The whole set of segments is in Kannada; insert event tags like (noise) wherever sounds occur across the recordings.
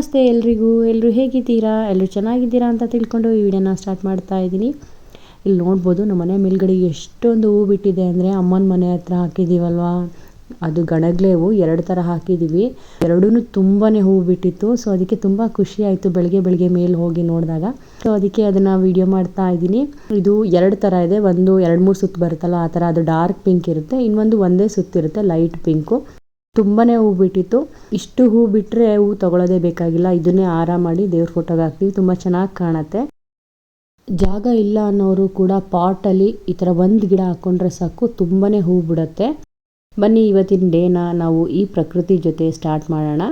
ನಮಸ್ತೆ ಎಲ್ರಿಗೂ. ಎಲ್ಲರೂ ಹೇಗಿದ್ದೀರಾ? ಎಲ್ಲರೂ ಚೆನ್ನಾಗಿದ್ದೀರಾ ಅಂತ ತಿಳ್ಕೊಂಡು ಈ ವಿಡಿಯೋನ ಸ್ಟಾರ್ಟ್ ಮಾಡ್ತಾ ಇದ್ದೀನಿ. ಇಲ್ಲಿ ನೋಡ್ಬೋದು ನಮ್ಮ ಮನೆ ಮೇಲ್ಗಡೆ ಎಷ್ಟೊಂದು ಹೂ ಬಿಟ್ಟಿದೆ ಅಂದರೆ ಅಮ್ಮನ ಮನೆ ಹತ್ರ ಹಾಕಿದ್ದೀವಲ್ವಾ? ಅದು ಗಣಗ್ಲೆ ಹೂವು ಎರಡು ಥರ ಹಾಕಿದ್ದೀವಿ. ಎರಡೂ ತುಂಬಾ ಹೂ ಬಿಟ್ಟಿತ್ತು. ಸೊ ಅದಕ್ಕೆ ತುಂಬ ಖುಷಿ ಆಯಿತು ಬೆಳಗ್ಗೆ ಬೆಳಗ್ಗೆ ಮೇಲೆ ಹೋಗಿ ನೋಡಿದಾಗ. ಸೊ ಅದಕ್ಕೆ ಅದನ್ನು ವಿಡಿಯೋ ಮಾಡ್ತಾ ಇದ್ದೀನಿ. ಇದು ಎರಡು ಥರ ಇದೆ. ಒಂದು ಎರಡು ಮೂರು ಸುತ್ತು ಬರುತ್ತಲ್ಲ, ಆ ಥರ. ಅದು ಡಾರ್ಕ್ ಪಿಂಕ್ ಇರುತ್ತೆ. ಇನ್ನೊಂದು ಒಂದೇ ಸುತ್ತಿರುತ್ತೆ ಲೈಟ್ ಪಿಂಕು. ತುಂಬಾ ಹೂ ಬಿಟ್ಟಿತ್ತು. ಇಷ್ಟು ಹೂ ಬಿಟ್ಟರೆ ಹೂ ತಗೊಳ್ಳೋದೇ ಬೇಕಾಗಿಲ್ಲ. ಇದನ್ನೇ ಹಾರ ಮಾಡಿ ದೇವ್ರ ಫೋಟೋಗೆ ಹಾಕ್ತೀವಿ. ತುಂಬ ಚೆನ್ನಾಗಿ ಕಾಣುತ್ತೆ. ಜಾಗ ಇಲ್ಲ ಅನ್ನೋರು ಕೂಡ ಪಾಟಲ್ಲಿ ಈ ಥರ ಒಂದು ಗಿಡ ಹಾಕ್ಕೊಂಡ್ರೆ ಸಾಕು. ತುಂಬಾ ಹೂ ಬಿಡುತ್ತೆ. ಬನ್ನಿ, ಇವತ್ತಿನ ಡೇನ ನಾವು ಈ ಪ್ರಕೃತಿ ಜೊತೆ ಸ್ಟಾರ್ಟ್ ಮಾಡೋಣ.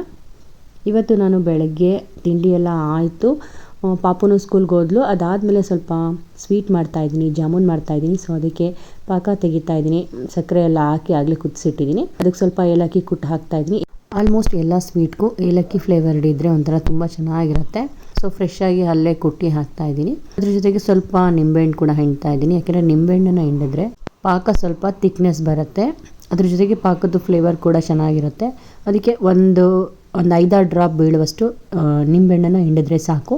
ಇವತ್ತು ನಾನು ಬೆಳಗ್ಗೆ ತಿಂಡಿ ಎಲ್ಲ ಆಯಿತು. ಪಾಪುನು ಸ್ಕೂಲ್ಗೆ ಹೋದ್ಲು. ಅದಾದಮೇಲೆ ಸ್ವಲ್ಪ ಸ್ವೀಟ್ ಮಾಡ್ತಾಯಿದ್ದೀನಿ ಜಾಮೂನ್ ಮಾಡ್ತಾಯಿದ್ದೀನಿ ಸೊ ಅದಕ್ಕೆ ಪಾಕ ತೆಗಿತಾ ಇದ್ದೀನಿ. ಸಕ್ಕರೆ ಎಲ್ಲ ಹಾಕಿ ಆಗಲೇ ಕುದಿಸಿಟ್ಟಿದ್ದೀನಿ. ಅದಕ್ಕೆ ಸ್ವಲ್ಪ ಏಲಕ್ಕಿ ಕುಟ್ಟು ಹಾಕ್ತಾಯಿದ್ದೀನಿ ಆಲ್ಮೋಸ್ಟ್ ಎಲ್ಲ ಸ್ವೀಟ್ಗೂ ಏಲಕ್ಕಿ ಫ್ಲೇವರ್ಡ್ ಇದ್ದರೆ ಒಂಥರ ತುಂಬ ಚೆನ್ನಾಗಿರುತ್ತೆ. ಸೊ ಫ್ರೆಶ್ ಆಗಿ ಅಲ್ಲೇ ಕುಟ್ಟಿ ಹಾಕ್ತಾ ಇದ್ದೀನಿ. ಅದ್ರ ಜೊತೆಗೆ ಸ್ವಲ್ಪ ನಿಂಬೆಹಣ್ಣು ಕೂಡ ಹಿಂಡ್ತಾ ಇದ್ದೀನಿ. ಯಾಕೆಂದರೆ ನಿಂಬೆಹಣ್ಣನ್ನು ಹಿಂಡಿದ್ರೆ ಪಾಕ ಸ್ವಲ್ಪ ತಿಕ್ನೆಸ್ ಬರುತ್ತೆ. ಅದ್ರ ಜೊತೆಗೆ ಪಾಕದ್ದು ಫ್ಲೇವರ್ ಕೂಡ ಚೆನ್ನಾಗಿರುತ್ತೆ. ಅದಕ್ಕೆ ಒಂದು ಒಂದು ಐದಾರು ಡ್ರಾಪ್ ಬೀಳುವಷ್ಟು ನಿಂಬೆಹಣ್ಣನ್ನು ಹಿಂಡಿದ್ರೆ ಸಾಕು.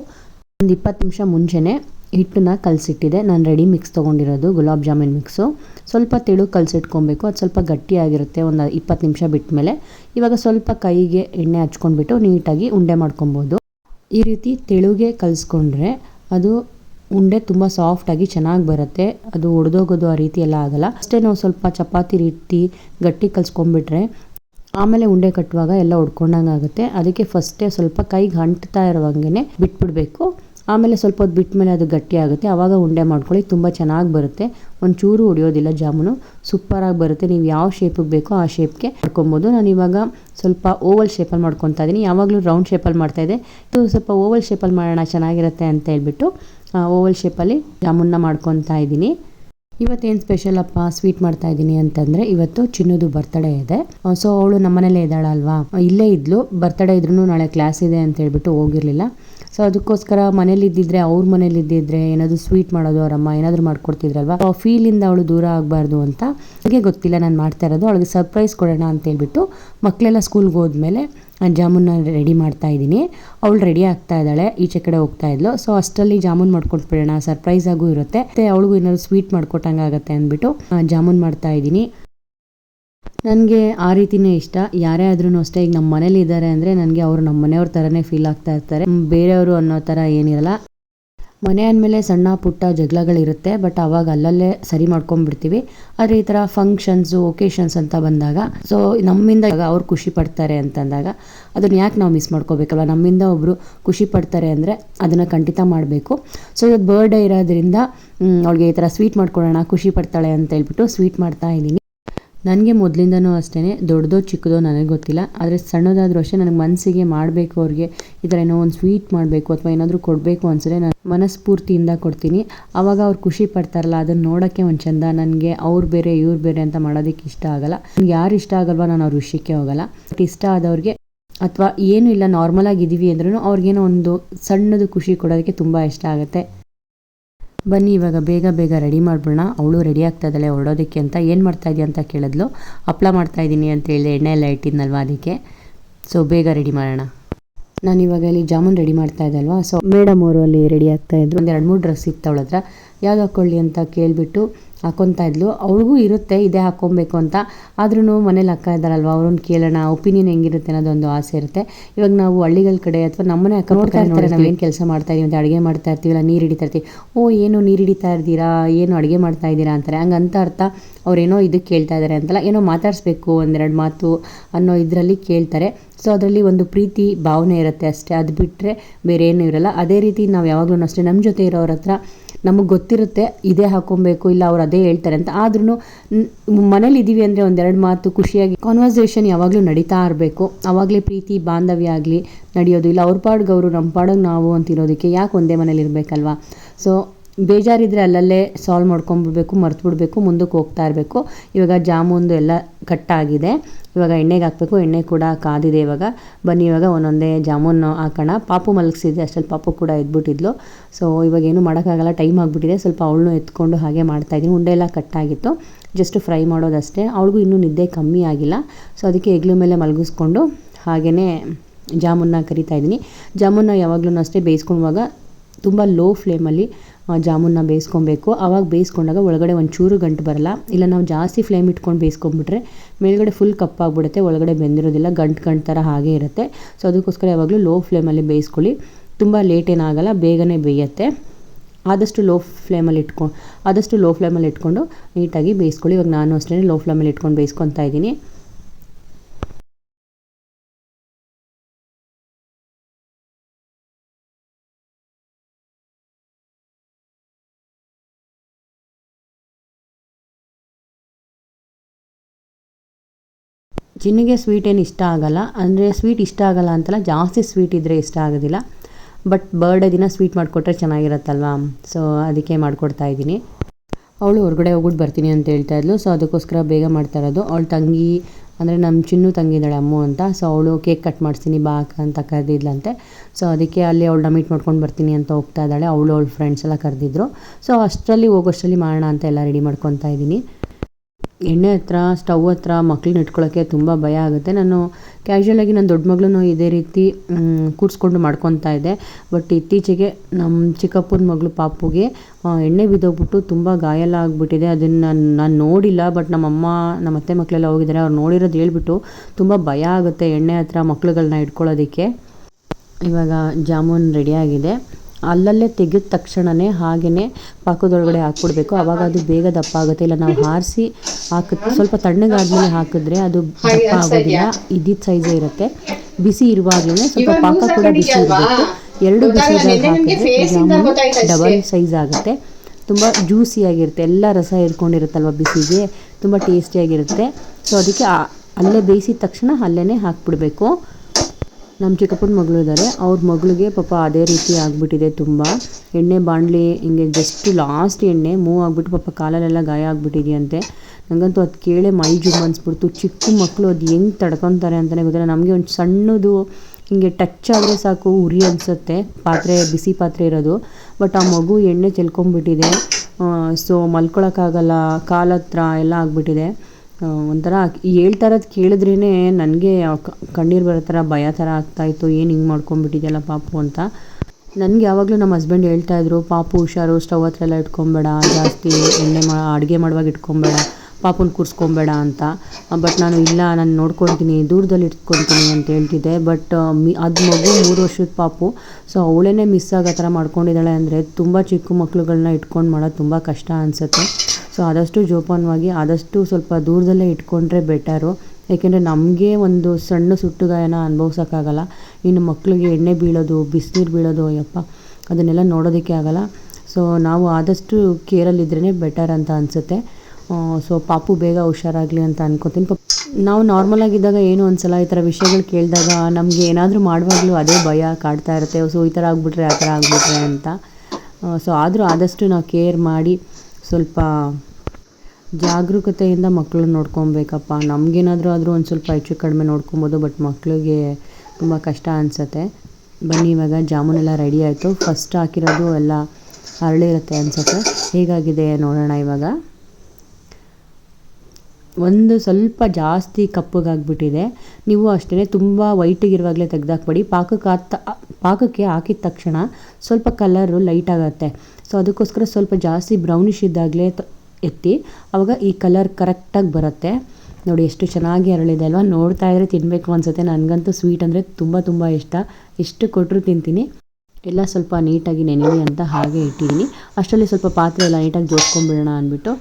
ಒಂದು ಇಪ್ಪತ್ತು ನಿಮಿಷ ಮುಂಚೆನೇ ಹಿಟ್ಟನ್ನ ಕಲಸಿಟ್ಟಿದೆ. ನಾನು ರೆಡಿ ಮಿಕ್ಸ್ ತೊಗೊಂಡಿರೋದು, ಗುಲಾಬ್ ಜಾಮೂನ್ ಮಿಕ್ಸು ಸ್ವಲ್ಪ ತೆಳು ಕಲಸಿಟ್ಕೊಬೇಕು. ಅದು ಸ್ವಲ್ಪ ಗಟ್ಟಿಯಾಗಿರುತ್ತೆ, ಒಂದು ಇಪ್ಪತ್ತು ನಿಮಿಷ ಬಿಟ್ಟ ಮೇಲೆ ಇವಾಗ ಸ್ವಲ್ಪ ಕೈಗೆ ಎಣ್ಣೆ ಹಚ್ಕೊಂಡ್ಬಿಟ್ಟು ನೀಟಾಗಿ ಉಂಡೆ ಮಾಡ್ಕೊಬೋದು. ಈ ರೀತಿ ತೆಳುಗೆ ಕಲಿಸ್ಕೊಂಡ್ರೆ ಅದು ಉಂಡೆ ತುಂಬ ಸಾಫ್ಟಾಗಿ ಚೆನ್ನಾಗಿ ಬರುತ್ತೆ. ಅದು ಒಡೆದೋಗೋದು ಆ ರೀತಿ ಎಲ್ಲ ಆಗಲ್ಲ. ಅಷ್ಟೇ ನಾವು ಸ್ವಲ್ಪ ಚಪಾತಿ ರೀತಿ ಗಟ್ಟಿ ಕಲಿಸ್ಕೊಂಡ್ಬಿಟ್ರೆ ಆಮೇಲೆ ಉಂಡೆ ಕಟ್ಟುವಾಗ ಎಲ್ಲ ಆಗುತ್ತೆ ಅದಕ್ಕೆ ಫಸ್ಟೇ ಸ್ವಲ್ಪ ಕೈಗೆ ಅಂಟ್ತಾ ಇರುವಂಗೆ ಬಿಟ್ಬಿಡಬೇಕು. ಆಮೇಲೆ ಸ್ವಲ್ಪ ಹೊತ್ತು ಬಿಟ್ಟ ಮೇಲೆ ಅದು ಗಟ್ಟಿ ಆಗುತ್ತೆ. ಆವಾಗ ಉಂಡೆ ಮಾಡ್ಕೊಳ್ಳಿ, ತುಂಬ ಚೆನ್ನಾಗಿ ಬರುತ್ತೆ. ಒಂಚೂರು ಹೊಡಿಯೋದಿಲ್ಲ ಜಾಮೂನು, ಸೂಪರಾಗಿ ಬರುತ್ತೆ. ನೀವು ಯಾವ ಶೇಪಿಗೆ ಬೇಕೋ ಆ ಶೇಪ್ಗೆ ಮಾಡ್ಕೊಬೋದು. ನಾನು ಇವಾಗ ಸ್ವಲ್ಪ ಓವಲ್ ಶೇಪಲ್ಲಿ ಮಾಡ್ಕೊತಾ ಇದ್ದೀನಿ ಯಾವಾಗಲೂ ರೌಂಡ್ ಶೇಪಲ್ಲಿ ಇದೆ. ಇದು ಸ್ವಲ್ಪ ಓವಲ್ ಶೇಪಲ್ಲಿ ಮಾಡೋಣ ಚೆನ್ನಾಗಿರುತ್ತೆ ಅಂತ ಹೇಳ್ಬಿಟ್ಟು ಓವಲ್ ಶೇಪಲ್ಲಿ ಜಾಮೂನ್ನ ಮಾಡ್ಕೊತಾ ಇದ್ದೀನಿ ಇವತ್ತೇನು ಸ್ಪೆಷಲ್ ಅಪ್ಪ ಸ್ವೀಟ್ ಮಾಡ್ತಾ ಇದ್ದೀನಿ ಅಂತಂದರೆ ಇವತ್ತು ಚಿನ್ನದು ಬರ್ತಡೇ ಇದೆ. ಸೊ ಅವಳು ನಮ್ಮನೇಲೇ ಇದ್ದಾಳಲ್ವಾ? ಇಲ್ಲೇ ಇದ್ಲು. ಬರ್ತಡೇ ಇದ್ರೂ ನಾಳೆ ಕ್ಲಾಸ್ ಇದೆ ಅಂತ ಹೇಳ್ಬಿಟ್ಟು ಹೋಗಿರಲಿಲ್ಲ. ಸೊ ಅದಕ್ಕೋಸ್ಕರ ಮನೇಲಿದ್ದಿದ್ರೆ, ಅವ್ರ ಮನೇಲಿದ್ದಿದ್ರೆ ಏನಾದರೂ ಸ್ವೀಟ್ ಮಾಡೋದು ಅವರಮ್ಮ ಏನಾದರೂ ಮಾಡ್ಕೊಡ್ತಿದ್ರಲ್ವಾ? ಆ ಫೀಲಿಂದ ಅವಳು ದೂರ ಆಗಬಾರ್ದು ಅಂತ. ನನಗೆ ಗೊತ್ತಿಲ್ಲ ನಾನು ಮಾಡ್ತಾ ಇರೋದು. ಅವಳಿಗೆ ಸರ್ಪ್ರೈಸ್ ಕೊಡೋಣ ಅಂತ ಹೇಳ್ಬಿಟ್ಟು ಮಕ್ಕಳೆಲ್ಲ ಸ್ಕೂಲ್ಗೆ ಹೋದ್ಮೇಲೆ ಜಾಮೂನ್ನ ರೆಡಿ ಮಾಡ್ತಾ ಇದ್ದೀನಿ. ಅವಳು ರೆಡಿ ಆಗ್ತಾ ಇದ್ದಾಳೆ, ಈಚೆ ಕಡೆ ಹೋಗ್ತಾ ಇದ್ಲು. ಸೊ ಅಷ್ಟರಲ್ಲಿ ಜಾಮೂನ್ ಮಾಡ್ಕೊಟ್ಬಿಡೋಣ ಸರ್ಪ್ರೈಸ್ ಆಗೂ ಇರುತ್ತೆ. ಮತ್ತೆ ಅವಳಿಗೂ ಏನಾದ್ರು ಸ್ವೀಟ್ ಮಾಡ್ಕೊಟ್ಟಂಗೆ ಆಗುತ್ತೆ ಅಂದ್ಬಿಟ್ಟು ಜಾಮೂನ್ ಮಾಡ್ತಾ ಇದ್ದೀನಿ. ನನಗೆ ಆ ರೀತಿನೇ ಇಷ್ಟ. ಯಾರೇ ಆದ್ರೂ ಅಷ್ಟೇ, ಈಗ ನಮ್ಮ ಮನೇಲಿ ಇದ್ದಾರೆ ಅಂದರೆ ನನಗೆ ಅವರು ನಮ್ಮ ಮನೆಯವ್ರ ಥರನೇ ಫೀಲ್ ಆಗ್ತಾ ಇರ್ತಾರೆ. ಬೇರೆಯವರು ಅನ್ನೋ ಥರ ಏನಿರಲ್ಲ. ಮನೆ ಅಂದಮೇಲೆ ಸಣ್ಣ ಪುಟ್ಟ ಜಗಳಗಳಿರುತ್ತೆ ಬಟ್ ಅವಾಗ ಅಲ್ಲಲ್ಲೇ ಸರಿ ಮಾಡ್ಕೊಂಡ್ಬಿಡ್ತೀವಿ. ಆದರೆ ಈ ಥರ ಫಂಕ್ಷನ್ಸು ಒಕೇಶನ್ಸ್ ಅಂತ ಬಂದಾಗ ಸೊ ನಮ್ಮಿಂದ ಅವ್ರು ಖುಷಿ ಪಡ್ತಾರೆ ಅಂತಂದಾಗ, ಅದನ್ನು ಯಾಕೆ ನಾವು ಮಿಸ್ ಮಾಡ್ಕೋಬೇಕಲ್ಲ ನಮ್ಮಿಂದ ಒಬ್ಬರು ಖುಷಿ ಪಡ್ತಾರೆ ಅಂದರೆ ಅದನ್ನು ಖಂಡಿತ ಮಾಡಬೇಕು. ಸೊ ಇವತ್ತು ಬರ್ಡೇ ಇರೋದ್ರಿಂದ ಅವಳಿಗೆ ಈ ಥರ ಸ್ವೀಟ್ ಮಾಡ್ಕೊಡೋಣ, ಖುಷಿ ಪಡ್ತಾಳೆ ಅಂತ ಹೇಳ್ಬಿಟ್ಟು ಸ್ವೀಟ್ ಮಾಡ್ತಾ ಇದ್ದೀನಿ. ನನಗೆ ಮೊದಲಿಂದನೂ ಅಷ್ಟೇ ದೊಡ್ಡದೋ ಚಿಕ್ಕದೋ ನನಗೆ ಗೊತ್ತಿಲ್ಲ. ಆದರೆ ಸಣ್ಣದಾದರೂ ಅಷ್ಟೇ ನನಗೆ ಮನಸ್ಸಿಗೆ ಮಾಡಬೇಕು ಅವ್ರಿಗೆ. ಈ ಥರ ಏನೋ ಒಂದು ಸ್ವೀಟ್ ಮಾಡಬೇಕು ಅಥವಾ ಏನಾದರೂ ಕೊಡಬೇಕು ಅನ್ಸಿದ್ರೆ ನಾನು ಮನಸ್ಫೂರ್ತಿಯಿಂದ ಕೊಡ್ತೀನಿ. ಆವಾಗ ಅವ್ರು ಖುಷಿ ಪಡ್ತಾರಲ್ಲ ಅದನ್ನು ನೋಡೋಕ್ಕೆ ಒಂದು ಚಂದ. ನನಗೆ ಅವ್ರು ಬೇರೆ, ಇವ್ರು ಬೇರೆ ಅಂತ ಮಾಡೋದಕ್ಕೆ ಇಷ್ಟ ಆಗಲ್ಲ. ನನಗೆ ಯಾರು ಇಷ್ಟ ಆಗಲ್ವ ನಾನು ಅವ್ರ ವಿಷಯಕ್ಕೆ ಹೋಗಲ್ಲ. ಬಟ್ ಇಷ್ಟ ಆದವ್ರಿಗೆ ಅಥವಾ ಏನೂ ಇಲ್ಲ, ನಾರ್ಮಲ್ ಆಗಿದ್ದೀವಿ ಅಂದ್ರೂ ಅವ್ರಿಗೇನೋ ಒಂದು ಸಣ್ಣದು ಖುಷಿ ಕೊಡೋದಕ್ಕೆ ತುಂಬ ಇಷ್ಟ ಆಗುತ್ತೆ. ಬನ್ನಿ, ಇವಾಗ ಬೇಗ ಬೇಗ ರೆಡಿ ಮಾಡ್ಬಿಡೋಣ. ಅವಳು ರೆಡಿ ಆಗ್ತಾ ಇದ್ದಾಳೆ, ಹೊರಡೋದಕ್ಕೆ ಅಂತ. ಏನು ಮಾಡ್ತಾ ಇದೆಯಾ ಅಂತ ಕೇಳಿದ್ಲು. ಹಪ್ಳ ಮಾಡ್ತಾ ಇದ್ದೀನಿ ಅಂತ ಹೇಳಿದೆ, ಎಣ್ಣೆ ಎಲ್ಲ ಇಟ್ಟಿದ್ನಲ್ವ ಅದಕ್ಕೆ. ಸೊ ಬೇಗ ರೆಡಿ ಮಾಡೋಣ. ನಾನು ಇವಾಗ ಇಲ್ಲಿ ಜಾಮೂನ್ ರೆಡಿ ಮಾಡ್ತಾ ಇದ್ದಲ್ವಾ ಸೊ ಮೇಡಮ್ ಅವರು ಅಲ್ಲಿ ರೆಡಿ ಆಗ್ತಾ ಇದ್ರು. ಒಂದು ಎರಡು ಮೂರು ಡ್ರೆಸ್ ಇತ್ತು ಅವಳ ಹತ್ರ ಯಾವ್ದು ಹಾಕ್ಕೊಳ್ಳಿ ಅಂತ ಕೇಳಿಬಿಟ್ಟು ಹಾಕೊತಾ ಇದ್ಲು. ಅವ್ರಿಗೂ ಇರುತ್ತೆ ಇದೇ ಹಾಕ್ಕೊಬೇಕು ಅಂತ. ಆದ್ರೂ ಮನೇಲಿ ಅಕ್ಕ ಇದ್ದಾರಲ್ವ ಅವ್ರನ್ನ ಕೇಳೋಣ ಒಪಿನಿಯನ್ ಹೆಂಗಿರುತ್ತೆ ಅನ್ನೋದೊಂದು ಆಸೆ ಇರುತ್ತೆ. ಇವಾಗ ನಾವು ಹಳ್ಳಿಗಳ ಕಡೆ ಅಥವಾ ನಮ್ಮನೆ ಅಕ್ಕ ನೋಡ್ತಾ ಇರ್ತಾರೆ ನಾವೇನು ಕೆಲಸ ಮಾಡ್ತಾ ಇದೀವಿ ಅಂತ ಅಡುಗೆ ಮಾಡ್ತಾ ಇರ್ತೀವಲ್ಲ ನೀರು ಹಿಡಿತಾ ಇರ್ತೀವಿ. ಓ ಏನು ನೀರು ಹಿಡಿತಾ ಇದ್ದೀರಾ ಏನು ಅಡುಗೆ ಮಾಡ್ತಾ ಇದ್ದೀರಾ ಅಂತಾರೆ. ಹಂಗಂತ ಅರ್ಥ ಅವ್ರೇನೋ ಇದಕ್ಕೆ ಕೇಳ್ತಾ ಇದ್ದಾರೆ ಅಂತಲ್ಲ ಏನೋ ಮಾತಾಡಿಸ್ಬೇಕು ಒಂದೆರಡು ಮಾತು ಅನ್ನೋ ಇದರಲ್ಲಿ ಕೇಳ್ತಾರೆ. ಸೊ ಅದರಲ್ಲಿ ಒಂದು ಪ್ರೀತಿ ಭಾವನೆ ಇರುತ್ತೆ ಅಷ್ಟೇ. ಅದು ಬಿಟ್ಟರೆ ಬೇರೆ ಏನೂ ಇರಲ್ಲ. ಅದೇ ರೀತಿ ನಾವು ಯಾವಾಗಲೂ ಅಷ್ಟೇ ನಮ್ಮ ಜೊತೆ ಇರೋರ ಹತ್ರ ನಮಗೆ ಗೊತ್ತಿರುತ್ತೆ, ಇದೇ ಹಾಕೊಬೇಕು, ಇಲ್ಲ ಅವ್ರು ಅದೇ ಹೇಳ್ತಾರೆ ಅಂತ. ಆದ್ರೂ ಮನೇಲಿ ಇದ್ದೀವಿ ಅಂದರೆ ಒಂದೆರಡು ಮಾತು, ಖುಷಿಯಾಗಿ ಕಾನ್ವರ್ಸೇಷನ್ ಯಾವಾಗಲೂ ನಡೀತಾ ಇರಬೇಕು. ಆವಾಗಲೇ ಪ್ರೀತಿ, ಬಾಂಧವ್ಯ ಆಗಲಿ, ನಡೆಯೋದು. ಇಲ್ಲ ಅವ್ರ ಪಾಡ್ಗೆ ಅವರು ನಮ್ಮ ಪಾಡಿಗೆ ನಾವು ಅಂತಿರೋದಕ್ಕೆ ಯಾಕೆ ಒಂದೇ ಮನೇಲಿ ಇರಬೇಕಲ್ವಾ? ಸೊ ಬೇಜಾರಿದ್ರೆ ಅಲ್ಲಲ್ಲೇ ಸಾಲ್ವ್ ಮಾಡ್ಕೊಂಬಿಡ್ಬೇಕು ಮರ್ತು ಬಿಡಬೇಕು ಮುಂದಕ್ಕೆ ಹೋಗ್ತಾ ಇರಬೇಕು. ಇವಾಗ ಜಾಮೂನ್ದು ಎಲ್ಲ ಕಟ್ಟಾಗಿದೆ. ಇವಾಗ ಎಣ್ಣೆಗೆ ಹಾಕಬೇಕು, ಎಣ್ಣೆ ಕೂಡ ಕಾದಿದೆ ಇವಾಗ. ಬನ್ನಿ, ಇವಾಗ ಒಂದೊಂದೇ ಜಾಮೂನು ಹಾಕೋಣ. ಪಾಪು ಮಲಗಿಸಿದೆ ಅಷ್ಟರಲ್ಲಿ ಪಾಪು ಕೂಡ ಎದ್ಬಿಟ್ಟಿದ್ಲು. ಸೊ ಇವಾಗ ಏನು ಮಾಡೋಕ್ಕಾಗಲ್ಲ ಟೈಮ್ ಆಗಿಬಿಟ್ಟಿದೆ. ಸ್ವಲ್ಪ ಅವಳನ್ನೂ ಎತ್ಕೊಂಡು ಹಾಗೆ ಮಾಡ್ತಾಯಿದ್ದೀನಿ ಉಂಡೆ ಎಲ್ಲ ಕಟ್ಟಾಗಿತ್ತು. Just fry ಮಾಡೋದಷ್ಟೇ. ಅವಳಿಗೂ ಇನ್ನೂ ನಿದ್ದೆ ಕಮ್ಮಿ ಆಗಿಲ್ಲ. ಸೊ ಅದಕ್ಕೆ ಹೆಗ್ಲು ಮೇಲೆ ಮಲಗಿಸ್ಕೊಂಡು ಹಾಗೆಯೇ ಜಾಮೂನ್ನ ಕರಿತಾ ಇದ್ದೀನಿ. ಜಾಮೂನ್ನ ಯಾವಾಗಲೂ ಅಷ್ಟೇ ಬೇಯಿಸ್ಕೊಳ್ಳುವಾಗ ತುಂಬ ಲೋ ಫ್ಲೇಮಲ್ಲಿ ಜಾಮೂನ್ನ ಬೇಯಿಸ್ಕೊಬೇಕು. ಆವಾಗ ಬೇಯಿಸ್ಕೊಂಡಾಗ ಒಳಗಡೆ ಒಂಚೂರು ಗಂಟು ಬರಲ್ಲ. ಇಲ್ಲ, ನಾವು ಜಾಸ್ತಿ ಫ್ಲೇಮ್ ಇಟ್ಕೊಂಡು ಬೇಯಿಸ್ಕೊಂಡ್ಬಿಟ್ರೆ ಮೇಲ್ಗಡೆ ಫುಲ್ ಕಪ್ಪಾಗ್ಬಿಡುತ್ತೆ ಒಳಗಡೆ ಬೆಂದಿರೋದಿಲ್ಲ. ಗಂಟು ಗಂಟು ಥರ ಹಾಗೆ ಇರುತ್ತೆ. ಸೊ ಅದಕ್ಕೋಸ್ಕರ ಯಾವಾಗಲೂ ಲೋ ಫ್ಲೇಮಲ್ಲಿ ಬೇಯಿಸ್ಕೊಳ್ಳಿ. ತುಂಬ ಲೇಟ್ ಏನಾಗಲ್ಲ ಬೇಗನೆ ಬೇಯುತ್ತೆ. ಆದಷ್ಟು ಲೋ ಫ್ಲೇಮಲ್ಲಿ ಇಟ್ಕೊಂಡು ಆದಷ್ಟು ಲೋ ಫ್ಲೇಮಲ್ಲಿ ಇಟ್ಕೊಂಡು ನೀಟಾಗಿ ಬೇಯಿಸ್ಕೊಳ್ಳಿ. ಇವಾಗ ನಾನು ಅಷ್ಟೇ ಲೋ ಫ್ಲೇಮಲ್ಲಿ ಇಟ್ಕೊಂಡು ಬೇಯಿಸ್ಕೊತಾ ಇದ್ದೀನಿ. ಚಿನ್ನಿಗೆ ಸ್ವೀಟ್ ಏನು ಇಷ್ಟ ಆಗಲ್ಲ. ಅಂದರೆ ಸ್ವೀಟ್ ಇಷ್ಟ ಆಗಲ್ಲ ಅಂತಲ್ಲ, ಜಾಸ್ತಿ ಸ್ವೀಟ್ ಇದ್ದರೆ ಇಷ್ಟ ಆಗೋದಿಲ್ಲ. ಬಟ್ ಬರ್ಡೇ ದಿನ ಸ್ವೀಟ್ ಮಾಡಿಕೊಟ್ರೆ ಚೆನ್ನಾಗಿರತ್ತಲ್ವಾ? ಸೊ ಅದಕ್ಕೆ ಮಾಡಿಕೊಡ್ತಾ ಇದ್ದೀನಿ. ಅವಳು ಹೊರಗಡೆ ಹೋಗ್ಬಿಟ್ಟು ಬರ್ತೀನಿ ಅಂತ ಹೇಳ್ತಾ ಇದ್ಲು. ಸೊ ಅದಕ್ಕೋಸ್ಕರ ಬೇಗ ಮಾಡ್ತಾ ಇರೋದು. ಅವಳ ತಂಗಿ, ಅಂದರೆ ನಮ್ಮ ಚಿನ್ನು ತಂಗಿ ಇದ್ದಾಳೆ ಅಮ್ಮು ಅಂತ. ಸೊ ಅವಳು ಕೇಕ್ ಕಟ್ ಮಾಡಿಸ್ತೀನಿ, ಬಾ ಅಂತ ಕರೆದಿದ್ಲಂತೆ. ಸೊ ಅದಕ್ಕೆ ಅಲ್ಲಿ ಅವಳನ್ನ ಮೀಟ್ ಮಾಡ್ಕೊಂಡು ಬರ್ತೀನಿ ಅಂತ ಹೋಗ್ತಾ ಇದ್ದಾಳೆ. ಅವಳು ಅವಳ ಫ್ರೆಂಡ್ಸ್ ಎಲ್ಲ ಕರೆದಿದ್ರು. ಸೊ ಅಷ್ಟರಲ್ಲಿ ಹೋಗೋಷ್ಟರಲ್ಲಿ ಮಾಡೋಣ ಅಂತ ಎಲ್ಲ ರೆಡಿ ಮಾಡ್ಕೊತಾ ಇದ್ದೀನಿ. ಎಣ್ಣೆ ಹತ್ರ, ಸ್ಟವ್ ಹತ್ರ ಮಕ್ಳನ್ನ ಇಟ್ಕೊಳ್ಳೋಕ್ಕೆ ತುಂಬ ಭಯ ಆಗುತ್ತೆ. ನಾನು ಕ್ಯಾಶುಯಲಾಗಿ ನನ್ನ ದೊಡ್ಡ ಮಗಳೂ ಇದೇ ರೀತಿ ಕೂಡಿಸ್ಕೊಂಡು ಮಾಡ್ಕೊತಾ ಇದ್ದೆ. ಬಟ್ ಇತ್ತೀಚೆಗೆ ನಮ್ಮ ಚಿಕ್ಕಪ್ಪನ ಮಗಳು ಪಾಪುಗೆ ಎಣ್ಣೆ ಬಿದ್ದೋಗ್ಬಿಟ್ಟು ತುಂಬ ಗಾಯ ಎಲ್ಲ ಆಗಿಬಿಟ್ಟಿದೆ. ಅದನ್ನು ನಾನು ನಾನು ನೋಡಿಲ್ಲ ಬಟ್ ನಮ್ಮಮ್ಮ ನಮ್ಮ ಅತ್ತೆ ಮಕ್ಕಳೆಲ್ಲ ಹೋಗಿದ್ದಾರೆ. ಅವ್ರು ನೋಡಿರೋದು ಹೇಳ್ಬಿಟ್ಟು ತುಂಬ ಭಯ ಆಗುತ್ತೆ ಎಣ್ಣೆ ಹತ್ರ ಮಕ್ಳುಗಳನ್ನ ಇಟ್ಕೊಳ್ಳೋದಕ್ಕೆ ಇವಾಗ ಜಾಮೂನ್ ರೆಡಿಯಾಗಿದೆ ಅಲ್ಲಲ್ಲೇ ತೆಗೆದ ತಕ್ಷಣವೇ ಹಾಗೆಯೇ ಪಾಕದೊಳಗಡೆ ಹಾಕ್ಬಿಡ್ಬೇಕು. ಅವಾಗ ಅದು ಬೇಗ ದಪ್ಪ ಆಗುತ್ತೆ. ಇಲ್ಲ ನಾವು ಹಾರಿಸಿ ಹಾಕ ಸ್ವಲ್ಪ ತಣ್ಣಗಾದ್ಮೇಲೆ ಹಾಕಿದ್ರೆ ಅದು ದಪ್ಪ ಆಗೋದಿಲ್ಲ. ಇದ್ದಿದ್ದ ಸೈಜೇ ಇರುತ್ತೆ. ಬಿಸಿ ಇರುವಾಗಲೇ ಸ್ವಲ್ಪ ಪಾಕ ಕೂಡ ಬಿಸಿ ಇರಬೇಕು. ಎರಡು ಬಿಸಿ ಹಾಕಿದ್ರೆ ಜಾಮೂನ್ ಡಬಲ್ ಸೈಜ್ ಆಗುತ್ತೆ. ತುಂಬ ಜ್ಯೂಸಿಯಾಗಿರುತ್ತೆ ಎಲ್ಲ ರಸ ಇರ್ಕೊಂಡಿರುತ್ತಲ್ವ ಬಿಸಿಗೆ? ತುಂಬ ಟೇಸ್ಟಿಯಾಗಿರುತ್ತೆ ಸೊ ಅದಕ್ಕೆ ಅಲ್ಲೇ ಬೇಯಿಸಿದ ತಕ್ಷಣ ಅಲ್ಲೇ ಹಾಕ್ಬಿಡ್ಬೇಕು. ನಮ್ಮ ಚಿಕ್ಕಪ್ಪನ ಮಗಳು ಇದ್ದಾರೆ ಅವ್ರ ಮಗಳಿಗೆ ಪಾಪ ಅದೇ ರೀತಿ ಆಗಿಬಿಟ್ಟಿದೆ ತುಂಬ. ಎಣ್ಣೆ ಬಾಣಲಿ, ಹಿಂಗೆ ಜಸ್ಟ್ ಲಾಸ್ಟ್ ಎಣ್ಣೆ ಮೂವ್ ಆಗಿಬಿಟ್ಟು ಪಾಪ ಕಾಲಲ್ಲೆಲ್ಲ ಗಾಯ ಆಗಿಬಿಟ್ಟಿದೆಯಂತೆ. ನನಗಂತೂ ಅದು ಕೇಳೇ ಮೈ ಜುಮ್ ಅನಿಸ್ಬಿಡ್ತು. ಚಿಕ್ಕ ಮಕ್ಕಳು ಅದು ಹೆಂಗೆ ತಡ್ಕೊತಾರೆ ಅಂತಲೇ ಗೊತ್ತಿಲ್ಲ. ನಮಗೆ ಒಂದು ಸಣ್ಣದು ಹಿಂಗೆ ಟಚ್ ಆದರೆ ಸಾಕು, ಉರಿ ಅನಿಸುತ್ತೆ. ಪಾತ್ರೆ, ಬಿಸಿ ಪಾತ್ರೆ ಇರೋದು. ಬಟ್ ಆ ಮಗು ಎಣ್ಣೆ ಚೆಲ್ಕೊಂಬಿಟ್ಟಿದೆ. ಸೊ ಮಲ್ಕೊಳಕ್ಕಾಗಲ್ಲ, ಕಾಲತ್ರ ಎಲ್ಲ ಆಗಿಬಿಟ್ಟಿದೆ. ಒಂಥರ ಹೇಳ್ತಾ ಇರೋದು ಕೇಳಿದ್ರೇ ನನಗೆ ಕಣ್ಣೀರು ಬರೋ ಥರ ಭಯ ಥರ ಆಗ್ತಾಯಿತ್ತು ಏನು ಹಿಂಗೆ ಮಾಡ್ಕೊಂಬಿಟ್ಟಿದ್ಯಲ್ಲ ಪಾಪು ಅಂತ. ನನಗೆ ಯಾವಾಗಲೂ ನಮ್ಮ ಹಸ್ಬೆಂಡ್ ಹೇಳ್ತಾ ಇದ್ರು, ಪಾಪು ಹುಷಾರು, ಸ್ಟವ್ ಹತ್ರ ಎಲ್ಲ ಇಟ್ಕೊಬೇಡ, ಜಾಸ್ತಿ ಎಣ್ಣೆ ಮಾ, ಅಡುಗೆ ಮಾಡುವಾಗ ಇಟ್ಕೊಬೇಡ, ಪಾಪುನ ಕೂರಿಸ್ಕೊಬೇಡ ಅಂತ. ಬಟ್ ನಾನು, ಇಲ್ಲ, ನಾನು ನೋಡ್ಕೊತೀನಿ, ದೂರದಲ್ಲಿ ಇಟ್ಕೊತೀನಿ ಅಂತ ಹೇಳ್ತಿದ್ದೆ. ಬಟ್ ಮಿ, ಅದು ಮಗು ಮೂರು ವರ್ಷದ ಪಾಪು. ಸೊ ಅವಳೇ ಮಿಸ್ ಆಗೋ ಥರ ಮಾಡ್ಕೊಂಡಿದ್ದಾಳೆ ಅಂದರೆ, ತುಂಬ ಚಿಕ್ಕ ಮಕ್ಳುಗಳನ್ನ ಇಟ್ಕೊಂಡು ಮಾಡೋದು ತುಂಬ ಕಷ್ಟ ಅನಿಸುತ್ತೆ. ಸೊ ಆದಷ್ಟು ಜೋಪಾನವಾಗಿ, ಆದಷ್ಟು ಸ್ವಲ್ಪ ದೂರದಲ್ಲೇ ಇಟ್ಕೊಂಡ್ರೆ ಬೆಟರು. ಏಕೆಂದರೆ ನಮಗೆ ಒಂದು ಸಣ್ಣ ಸುಟ್ಟು ಗಾಯನ ಅನುಭವ್ಸೋಕ್ಕಾಗಲ್ಲ. ಇನ್ನು ಮಕ್ಕಳಿಗೆ ಎಣ್ಣೆ ಬೀಳೋದು, ಬಿಸಿನೀರು ಬೀಳೋದು ಅಯ್ಯಪ್ಪ ಅದನ್ನೆಲ್ಲ ನೋಡೋದಕ್ಕೆ ಆಗಲ್ಲ. ಸೊ ನಾವು ಆದಷ್ಟು ಕೇರಲ್ಲಿದ್ರೇ ಬೆಟರ್ ಅಂತ ಅನಿಸುತ್ತೆ. ಸೊ ಪಾಪು ಬೇಗ ಹುಷಾರಾಗಲಿ ಅಂತ ಅನ್ಕೋತೀನಿ. ಪಾಪ, ನಾವು ನಾರ್ಮಲ್ ಆಗಿದ್ದಾಗ ಏನು ಅನ್ಸಲ್ಲ ಈ ಥರ ವಿಷಯಗಳು ಕೇಳಿದಾಗ ನಮಗೆ ಏನಾದರೂ ಮಾಡುವಾಗಲೂ ಅದೇ ಭಯ ಕಾಡ್ತಾ ಇರುತ್ತೆ. ಸೊ ಈ ಥರ ಆಗಿಬಿಟ್ರೆ ಆ ಥರ ಆಗಿಬಿಟ್ರೆ ಅಂತ. ಸೊ ಆದರೂ ಆದಷ್ಟು ನಾವು ಕೇರ್ ಮಾಡಿ ಸ್ವಲ್ಪ ಜಾಗರೂಕತೆಯಿಂದ ಮಕ್ಕಳನ್ನ ನೋಡ್ಕೊಬೇಕಪ್ಪ. ನಮಗೇನಾದರೂ ಆದರೂ ಒಂದು ಸ್ವಲ್ಪ ಹೆಚ್ಚು ಕಡಿಮೆ ನೋಡ್ಕೊಬೋದು ಬಟ್ ಮಕ್ಕಳಿಗೆ ತುಂಬ ಕಷ್ಟ ಅನಿಸುತ್ತೆ. ಬನ್ನಿ, ಇವಾಗ ಜಾಮೂನೆಲ್ಲ ರೆಡಿ ಆಯಿತು. ಫಸ್ಟ್ ಹಾಕಿರೋದು ಎಲ್ಲ ಹರಳಿರುತ್ತೆ ಅನಿಸುತ್ತೆ. ಹೇಗಾಗಿದೆ ನೋಡೋಣ ಇವಾಗ. ಒಂದು ಸ್ವಲ್ಪ ಜಾಸ್ತಿ ಕಪ್ಪಗಾಗ್ಬಿಟ್ಟಿದೆ. ನೀವು ಅಷ್ಟೇ ತುಂಬ ವೈಟಿಗಿರುವಾಗಲೇ ತೆಗ್ದಾಕ್ಬೇಡಿ. ಪಾಕಕ್ಕೆ ಹಾಕ್ತ ಪಾಕಕ್ಕೆ ಹಾಕಿದ ತಕ್ಷಣ ಸ್ವಲ್ಪ ಕಲರು ಲೈಟ್ ಆಗುತ್ತೆ. ಸೊ ಅದಕ್ಕೋಸ್ಕರ ಸ್ವಲ್ಪ ಜಾಸ್ತಿ ಬ್ರೌನಿಷ್ ಇದ್ದಾಗಲೇ ಎತ್ತಿ ಆವಾಗ ಈ ಕಲರ್ ಕರೆಕ್ಟಾಗಿ ಬರುತ್ತೆ. ನೋಡಿ, ಎಷ್ಟು ಚೆನ್ನಾಗಿ ಅರಳಿದೆ ಅಲ್ವಾ? ನೋಡ್ತಾ ಇದ್ರೆ ತಿನ್ನಬೇಕು ಅನಿಸುತ್ತೆ. ನನಗಂತೂ ಸ್ವೀಟ್ ಅಂದರೆ ತುಂಬ ತುಂಬ ಇಷ್ಟ. ಎಷ್ಟು ಕೊಟ್ಟರು ತಿಂತೀನಿ. ಎಲ್ಲ ಸ್ವಲ್ಪ ನೀಟಾಗಿ ನೆನೆಯಲಿ ಅಂತ ಹಾಗೆ ಇಟ್ಟಿದ್ದೀನಿ. ಅಷ್ಟರಲ್ಲಿ ಸ್ವಲ್ಪ ಪಾತ್ರೆ ಎಲ್ಲ ನೀಟಾಗಿ ಜೋಡ್ಕೊಂಡ್ಬಿಡೋಣ ಅಂದ್ಬಿಟ್ಟು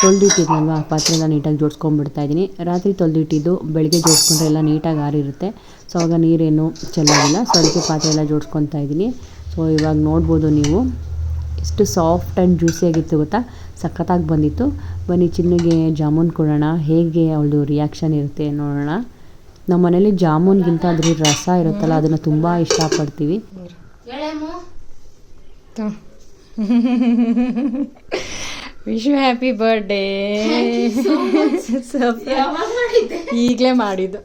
ತೊಳೆದಿಟ್ಟಿದ್ನಲ್ವ? ಆ ಪಾತ್ರೆ ಎಲ್ಲ ನೀಟಾಗಿ ಜೋಡಿಸ್ಕೊಂಡ್ಬಿಡ್ತಾ ಇದ್ದೀನಿ. ರಾತ್ರಿ ತೊಳೆದಿಟ್ಟಿದ್ದು ಬೆಳಗ್ಗೆ ಜೋಡಿಸ್ಕೊಂಡ್ರೆ ಎಲ್ಲ ನೀಟಾಗಿ ಆರಿರುತ್ತೆ. ಸೊ ಆಗ ನೀರೇನು ಚೆಲ್ಲೋದಿಲ್ಲ. ಸೊ ಅದಕ್ಕೆ ಪಾತ್ರೆ ಎಲ್ಲ ಜೋಡಿಸ್ಕೊತಾ ಇದ್ದೀನಿ. ಸೊ ಇವಾಗ ನೋಡ್ಬೋದು ನೀವು. ಎಷ್ಟು ಸಾಫ್ಟ್ ಆ್ಯಂಡ್ ಜ್ಯೂಸಿಯಾಗಿತ್ತು ಗೊತ್ತಾ? ಸಖತ್ತಾಗಿ ಬಂದಿತ್ತು. ಬನ್ನಿ ಚಿನ್ನಿಗೆ ಜಾಮೂನ್ ಕೊಡೋಣ. ಹೇಗೆ ಅವಳದು ರಿಯಾಕ್ಷನ್ ಇರುತ್ತೆ ನೋಡೋಣ. ನಮ್ಮ ಮನೇಲಿ ಜಾಮೂನ್ಗಿಂತ ಅದ್ರ ರಸ ಇರುತ್ತಲ್ಲ ಅದನ್ನು ತುಂಬ ಇಷ್ಟಪಡ್ತೀವಿ. (laughs) ವಿಶ್ ಯು ಹ್ಯಾಪಿ ಬರ್ಡೇ ಈಗಲೇ ಮಾಡಿದ್ದು.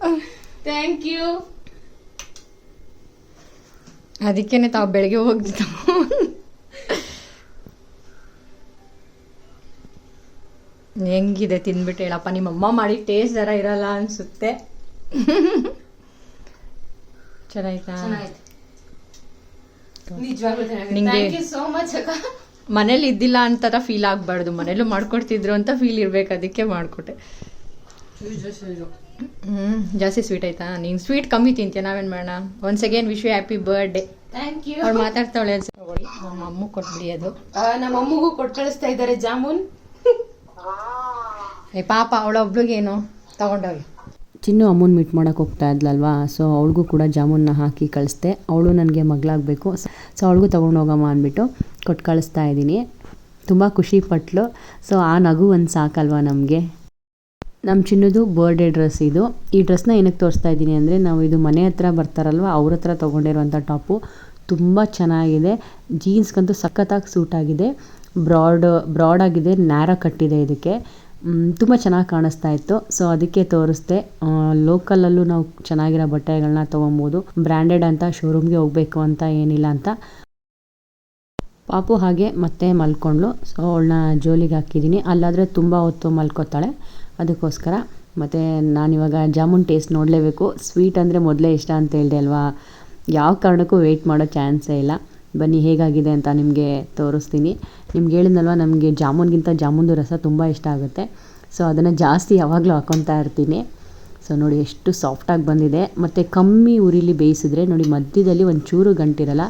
ಥ್ಯಾಂಕ್ ಯು ಅದಕ್ಕೇನೆ ತಾವು ಬೆಳಗ್ಗೆ ಹೋಗಿದ್ದು ಹೆಂಗಿದೆ ತಿಂದ್ಬಿಟ್ಟು ಹೇಳಪ್ಪ ನಿಮ್ಮಮ್ಮ ಮಾಡಿ ಟೇಸ್ಟ್ ಜರ ಇರಲ್ಲ ಅನ್ಸುತ್ತೆ. ಚೆನ್ನಾಯ್ತಾ ನಿಜವಾಗ್ಲೂ ಸೋ ಮಚ್ ಅಕ್ಕ. ಮನೇಲಿ ಇದ್ದಿಲ್ಲ ಅಂತರ ಫೀಲ್ ಆಗ್ಬಾರ್ದು. ಮನೇಲೂ ಮಾಡ್ಕೊಡ್ತಿದ್ರು ಅಂತ ಫೀಲ್ ಇರ್ಬೇಕು. ಅದಕ್ಕೆ ಮಾಡ್ಕೊಟ್ಟೆ. ಹ್ಮ್ ಜಾಸ್ತಿ ಸ್ವೀಟ್ ಆಯ್ತಾ? ನೀನ್ ಸ್ವೀಟ್ ಕಮ್ಮಿ ತಿಂತೀಯ. ನಾವೇನ್ ಮಾಡೋಣ? Once again wish you happy birthday thank you ಅವ್ಳು ಮಾತಾಡ್ತಾವಳೆ ಅನ್ಸುತ್ತೆ ತಗೊಳ್ಳಿ. ನಮ್ಮ ಅಮ್ಮ ಕೊಟ್ಬಿಡಿ ಅದು. ನಮ್ಮ ಅಮ್ಮಗೂ ಕೊಟ್ಟು ಕಳಿಸ್ತಾ ಇದ್ದಾರೆ ಜಾಮೂನ್. ಏ ಪಾಪ ಅವಳ ಒಬ್ಳಿಗೇನು? ತಗೊಂಡೋಗಿ. ಚಿನ್ನು ಅಮ್ಮನ ಮೀಟ್ ಮಾಡೋಕೆ ಹೋಗ್ತಾ ಇದ್ಲಲ್ವಾ? ಸೊ ಅವಳಿಗೂ ಕೂಡ ಜಾಮೂನ್ನ ಹಾಕಿ ಕಳಿಸ್ದೆ. ಅವಳು ನನಗೆ ಮಗಳಾಗಬೇಕು. ಸೊ ಅವಳಿಗೂ ತೊಗೊಂಡು ಹೋಗಮ್ಮ ಅಂದ್ಬಿಟ್ಟು. ಕೊಟ್ಟು ಕಳಿಸ್ತಾ ಇದ್ದೀನಿ. ತುಂಬ ಖುಷಿ ಪಟ್ಲು. ಸೊ ಆ ನಗು ಒಂದು ಸಾಕಲ್ವಾ ನಮಗೆ? ನಮ್ಮ ಚಿನ್ನದು ಬರ್ಡೇ ಡ್ರೆಸ್ ಇದು. ಈ ಡ್ರೆಸ್ನ ಏನಕ್ಕೆ ತೋರಿಸ್ತಾ ಇದ್ದೀನಿ ಅಂದರೆ, ನಾವು ಇದು ಮನೆ ಹತ್ರ ಬರ್ತಾರಲ್ವ, ಅವ್ರ ಹತ್ರ ತೊಗೊಂಡಿರುವಂಥ ಟಾಪು. ತುಂಬ ಚೆನ್ನಾಗಿದೆ. ಜೀನ್ಸ್ಗಂತೂ ಸಖತ್ತಾಗಿ ಸೂಟ್ ಆಗಿದೆ. ಬ್ರಾಡ್ ಬ್ರಾಡ್ ಆಗಿದೆ, ನ್ಯಾರ ಕಟ್ಟಿದೆ ಇದಕ್ಕೆ. ತುಂಬ ಚೆನ್ನಾಗಿ ಕಾಣಿಸ್ತಾ ಇತ್ತು. ಸೊ ಅದಕ್ಕೆ ತೋರಿಸ್ದೆ. ಲೋಕಲಲ್ಲೂ ನಾವು ಚೆನ್ನಾಗಿರೋ ಬಟ್ಟೆಗಳನ್ನ ತೊಗೊಬೋದು. ಬ್ರ್ಯಾಂಡೆಡ್ ಅಂತ ಶೋರೂಮ್ಗೆ ಹೋಗಬೇಕು ಅಂತ ಏನಿಲ್ಲ ಅಂತ. ಪಾಪು ಹಾಗೆ ಮತ್ತೆ ಮಲ್ಕೊಂಡ್ಳು ಸೊ ಅವಳನ್ನ ಜೋಲಿಗೆ ಹಾಕಿದ್ದೀನಿ. ಅಲ್ಲಾದರೆ ತುಂಬ ಹೊತ್ತು ಮಲ್ಕೋತಾಳೆ. ಅದಕ್ಕೋಸ್ಕರ ಮತ್ತು ನಾನಿವಾಗ ಜಾಮೂನ್ ಟೇಸ್ಟ್ ನೋಡಲೇಬೇಕು. ಸ್ವೀಟ್ ಅಂದರೆ ಮೊದಲೇ ಇಷ್ಟ ಅಂತ ಹೇಳಿದೆ ಅಲ್ವಾ? ಯಾವ ಕಾರಣಕ್ಕೂ ವೆಯ್ಟ್ ಮಾಡೋ ಚಾನ್ಸೇ ಇಲ್ಲ. ಬನ್ನಿ, ಹೇಗಾಗಿದೆ ಅಂತ ನಿಮಗೆ ತೋರಿಸ್ತೀನಿ. ನಿಮ್ಗೆ ಹೇಳಿದ್ನಲ್ವ, ನಮಗೆ ಜಾಮೂನ್ಗಿಂತ ಜಾಮೂನ್ದು ರಸ ತುಂಬ ಇಷ್ಟ ಆಗುತ್ತೆ. ಸೊ ಅದನ್ನು ಜಾಸ್ತಿ ಯಾವಾಗಲೂ ಹಾಕ್ಕೊತಾ ಇರ್ತೀನಿ. ಸೊ ನೋಡಿ ಎಷ್ಟು ಸಾಫ್ಟಾಗಿ ಬಂದಿದೆ. ಮತ್ತು ಕಮ್ಮಿ ಉರಿಲಿ ಬೇಯಿಸಿದ್ರೆ ನೋಡಿ ಮಧ್ಯದಲ್ಲಿ ಒಂಚೂರು ಗಂಟಿರಲ್ಲ.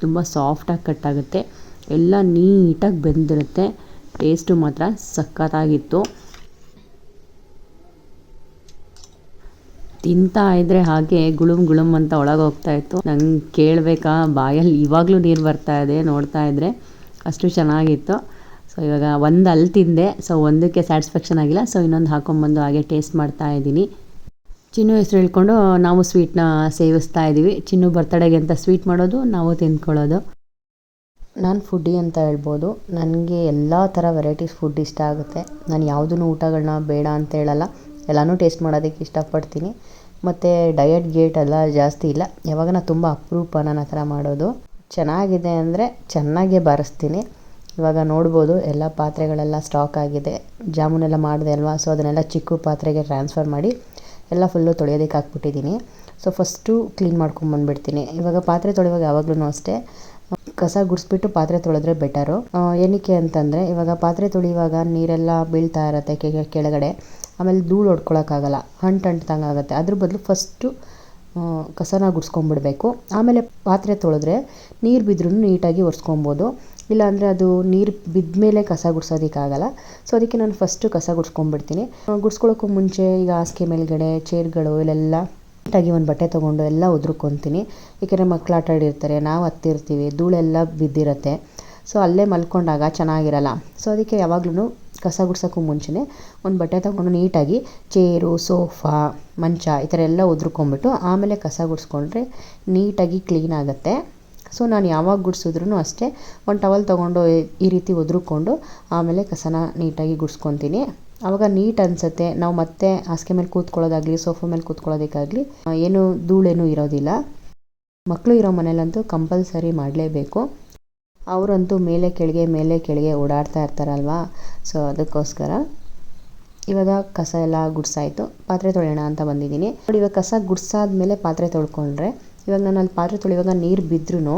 ತುಂಬ ಸಾಫ್ಟಾಗಿ ಕಟ್ಟಾಗುತ್ತೆ ಎಲ್ಲ ನೀಟಾಗಿ ಬೆಂದಿರುತ್ತೆ. ಟೇಸ್ಟು ಮಾತ್ರ ಸಖತ್ತಾಗಿತ್ತು. ತಿಂತಾ ಇದ್ರೆ ಹಾಗೆ ಗುಳುಮ್ ಗುಳುಮ್ ಅಂತ ಒಳಗೆ ಹೋಗ್ತಾ ಇತ್ತು. ನಂಗೆ ಕೇಳಬೇಕಾ, ಬಾಯಲ್ಲಿ ಇವಾಗಲೂ ನೀರು ಬರ್ತಾ ಇದೆ ನೋಡ್ತಾ ಇದ್ರೆ ಅಷ್ಟು ಚೆನ್ನಾಗಿತ್ತು. ಸೊ ಇವಾಗ ಒಂದು ಅಲ್ಲಿ ತಿಂದೆ. ಸೊ ಒಂದಕ್ಕೆ ಸ್ಯಾಟಿಸ್ಫ್ಯಾಕ್ಷನ್ ಆಗಿಲ್ಲ. ಸೊ ಇನ್ನೊಂದು ಹಾಕೊಂಬಂದು ಹಾಗೆ ಟೇಸ್ಟ್ ಮಾಡ್ತಾ ಇದ್ದೀನಿ. ಚಿನ್ನು ಹೆಸರು ಹೇಳ್ಕೊಂಡು ನಾವು ಸ್ವೀಟ್ನ ಸೇವಿಸ್ತಾ ಇದ್ದೀವಿ ಚಿನ್ನು ಬರ್ತಡೆಗೆ ಅಂತ ಸ್ವೀಟ್ ಮಾಡೋದು ನಾವು ತಿಂದ್ಕೊಳ್ಳೋದು. ನಾನು ಫುಡ್ಡಿ ಅಂತ ಹೇಳ್ಬೋದು. ನನಗೆ ಎಲ್ಲ ಥರ ವೆರೈಟೀಸ್ ಫುಡ್ ಇಷ್ಟ ಆಗುತ್ತೆ. ನಾನು ಯಾವುದೂ ಊಟಗಳನ್ನ ಬೇಡ ಅಂತ ಹೇಳಲ್ಲ. ಎಲ್ಲನೂ ಟೇಸ್ಟ್ ಮಾಡೋದಕ್ಕೆ ಇಷ್ಟಪಡ್ತೀನಿ. ಮತ್ತು ಡಯಟ್ ಗೇಟ್ ಎಲ್ಲ ಜಾಸ್ತಿ ಇಲ್ಲ. ಯಾವಾಗ ನಾನು ತುಂಬ ಅಪರೂಪ ನಾನು ಆ ಥರ ಮಾಡೋದು. ಚೆನ್ನಾಗಿದೆ ಅಂದರೆ ಚೆನ್ನಾಗೇ ಬಾರಿಸ್ತೀನಿ. ಇವಾಗ ನೋಡ್ಬೋದು ಎಲ್ಲ ಪಾತ್ರೆಗಳೆಲ್ಲ ಸ್ಟಾಕ್ ಆಗಿದೆ. ಜಾಮೂನೆಲ್ಲ ಮಾಡಿದೆ ಅಲ್ವಾ? ಸೊ ಅದನ್ನೆಲ್ಲ ಚಿಕ್ಕ ಪಾತ್ರೆಗೆ ಟ್ರಾನ್ಸ್ಫರ್ ಮಾಡಿ ಎಲ್ಲ ಫುಲ್ಲು ತೊಳೆಯೋದಕ್ಕೆ ಹಾಕ್ಬಿಟ್ಟಿದ್ದೀನಿ. ಸೊ ಫಸ್ಟು ಕ್ಲೀನ್ ಮಾಡ್ಕೊಂಬಂದ್ಬಿಡ್ತೀನಿ ಇವಾಗ ಪಾತ್ರೆ ತೊಳೆಯುವಾಗ ಯಾವಾಗಲೂ ಅಷ್ಟೇ. ಕಸ ಗುಡಿಸ್ಬಿಟ್ಟು ಪಾತ್ರೆ ತೊಳೆದ್ರೆ ಬೆಟರು ಏನಕ್ಕೆ ಅಂತಂದರೆ, ಇವಾಗ ಪಾತ್ರೆ ತೊಳೆಯುವಾಗ ನೀರೆಲ್ಲ ಬೀಳ್ತಾ ಇರತ್ತೆ ಕೆಳಗಡೆ. ಆಮೇಲೆ ಧೂಳು ಹೊಡ್ಕೊಳಕ್ಕಾಗಲ್ಲ. ಅಂಟು ಅಂಟ್ದಂಗೆ ಆಗುತ್ತೆ. ಅದ್ರ ಬದಲು ಫಸ್ಟು ಕಸನ ಗುಡಿಸ್ಕೊಂಬಿಡ್ಬೇಕು ಆಮೇಲೆ ಪಾತ್ರೆ ತೊಳೆದ್ರೆ ನೀರು ಬಿದ್ದರೂ ನೀಟಾಗಿ ಒರೆಸ್ಕೊಬೋದು. ಇಲ್ಲಾಂದರೆ ಅದು ನೀರು ಬಿದ್ದ ಮೇಲೆ ಕಸ ಗುಡ್ಸೋದಕ್ಕಾಗಲ್ಲ. ಸೊ ಅದಕ್ಕೆ ನಾನು ಫಸ್ಟು ಕಸ ಗುಡ್ಸ್ಕೊಂಡ್ಬಿಡ್ತೀನಿ. ಗುಡ್ಸ್ಕೊಳ್ಳೋಕ್ಕೂ ಮುಂಚೆ ಈಗ ಹಾಸಿಗೆ ಮೇಲ್ಗಡೆ ಚೇರ್ಗಳು ಇಲ್ಲೆಲ್ಲ ನೀಟಾಗಿ ಒಂದು ಬಟ್ಟೆ ತೊಗೊಂಡು ಎಲ್ಲ ಉದ್ರಕೊತೀನಿ. ಏಕೆಂದರೆ ಮಕ್ಳು ಆಟ ಆಡಿರ್ತಾರೆ, ನಾವು ಹತ್ತಿರ್ತೀವಿ, ಧೂಳೆಲ್ಲ ಬಿದ್ದಿರುತ್ತೆ. ಸೊ ಅಲ್ಲೇ ಮಲ್ಕೊಂಡಾಗ ಚೆನ್ನಾಗಿರಲ್ಲ. ಸೊ ಅದಕ್ಕೆ ಯಾವಾಗ್ಲೂ ಕಸ ಗುಡ್ಸೋಕ್ಕೂ ಮುಂಚೆನೇ ಒಂದು ಬಟ್ಟೆ ತೊಗೊಂಡು ನೀಟಾಗಿ ಚೇರು, ಸೋಫಾ, ಮಂಚ ಈ ಥರ ಎಲ್ಲ ಉದ್ರುಕೊಂಬಿಟ್ಟು ಆಮೇಲೆ ಕಸ ಗುಡಿಸ್ಕೊಂಡ್ರೆ ನೀಟಾಗಿ ಕ್ಲೀನ್ ಆಗುತ್ತೆ. ಸೊ ನಾನು ಯಾವಾಗ ಗುಡಿಸಿದ್ರೂ ಅಷ್ಟೇ ಒಂದು ಟವಲ್ ತೊಗೊಂಡು ಈ ರೀತಿ ಒದ್ರುಕೊಂಡು ಆಮೇಲೆ ಕಸನ ನೀಟಾಗಿ ಗುಡಿಸ್ಕೊತೀನಿ. ಆವಾಗ ನೀಟ್ ಅನಿಸುತ್ತೆ. ನಾವು ಮತ್ತೆ ಹಾಸಿಗೆ ಮೇಲೆ ಕೂತ್ಕೊಳ್ಳೋದಾಗಲಿ, ಸೋಫಾ ಮೇಲೆ ಕೂತ್ಕೊಳ್ಳೋದಕ್ಕಾಗಲಿ ಏನು ಧೂಳೇನೂ ಇರೋದಿಲ್ಲ. ಮಕ್ಕಳು ಇರೋ ಮನೇಲಂತೂ ಕಂಪಲ್ಸರಿ ಮಾಡಲೇಬೇಕು. ಅವರಂತೂ ಮೇಲೆ ಕೆಳಗೆ ಮೇಲೆ ಕೆಳಗೆ ಓಡಾಡ್ತಾ ಇರ್ತಾರಲ್ವಾ? ಸೊ ಅದಕ್ಕೋಸ್ಕರ ಇವಾಗ ಕಸ ಎಲ್ಲ ಗುಡ್ಸಾಯಿತು. ಪಾತ್ರೆ ತೊಳೆಯೋಣ ಅಂತ ಬಂದಿದ್ದೀನಿ. ನೋಡಿ, ಇವಾಗ ಕಸ ಗುಡ್ಸಾದ್ಮೇಲೆ ಪಾತ್ರೆ ತೊಳ್ಕೊಂಡ್ರೆ ಇವಾಗ ನಾನು ಅಲ್ಲಿ ಪಾತ್ರೆ ತೊಳೆಯುವಾಗ ನೀರು ಬಿದ್ದರೂ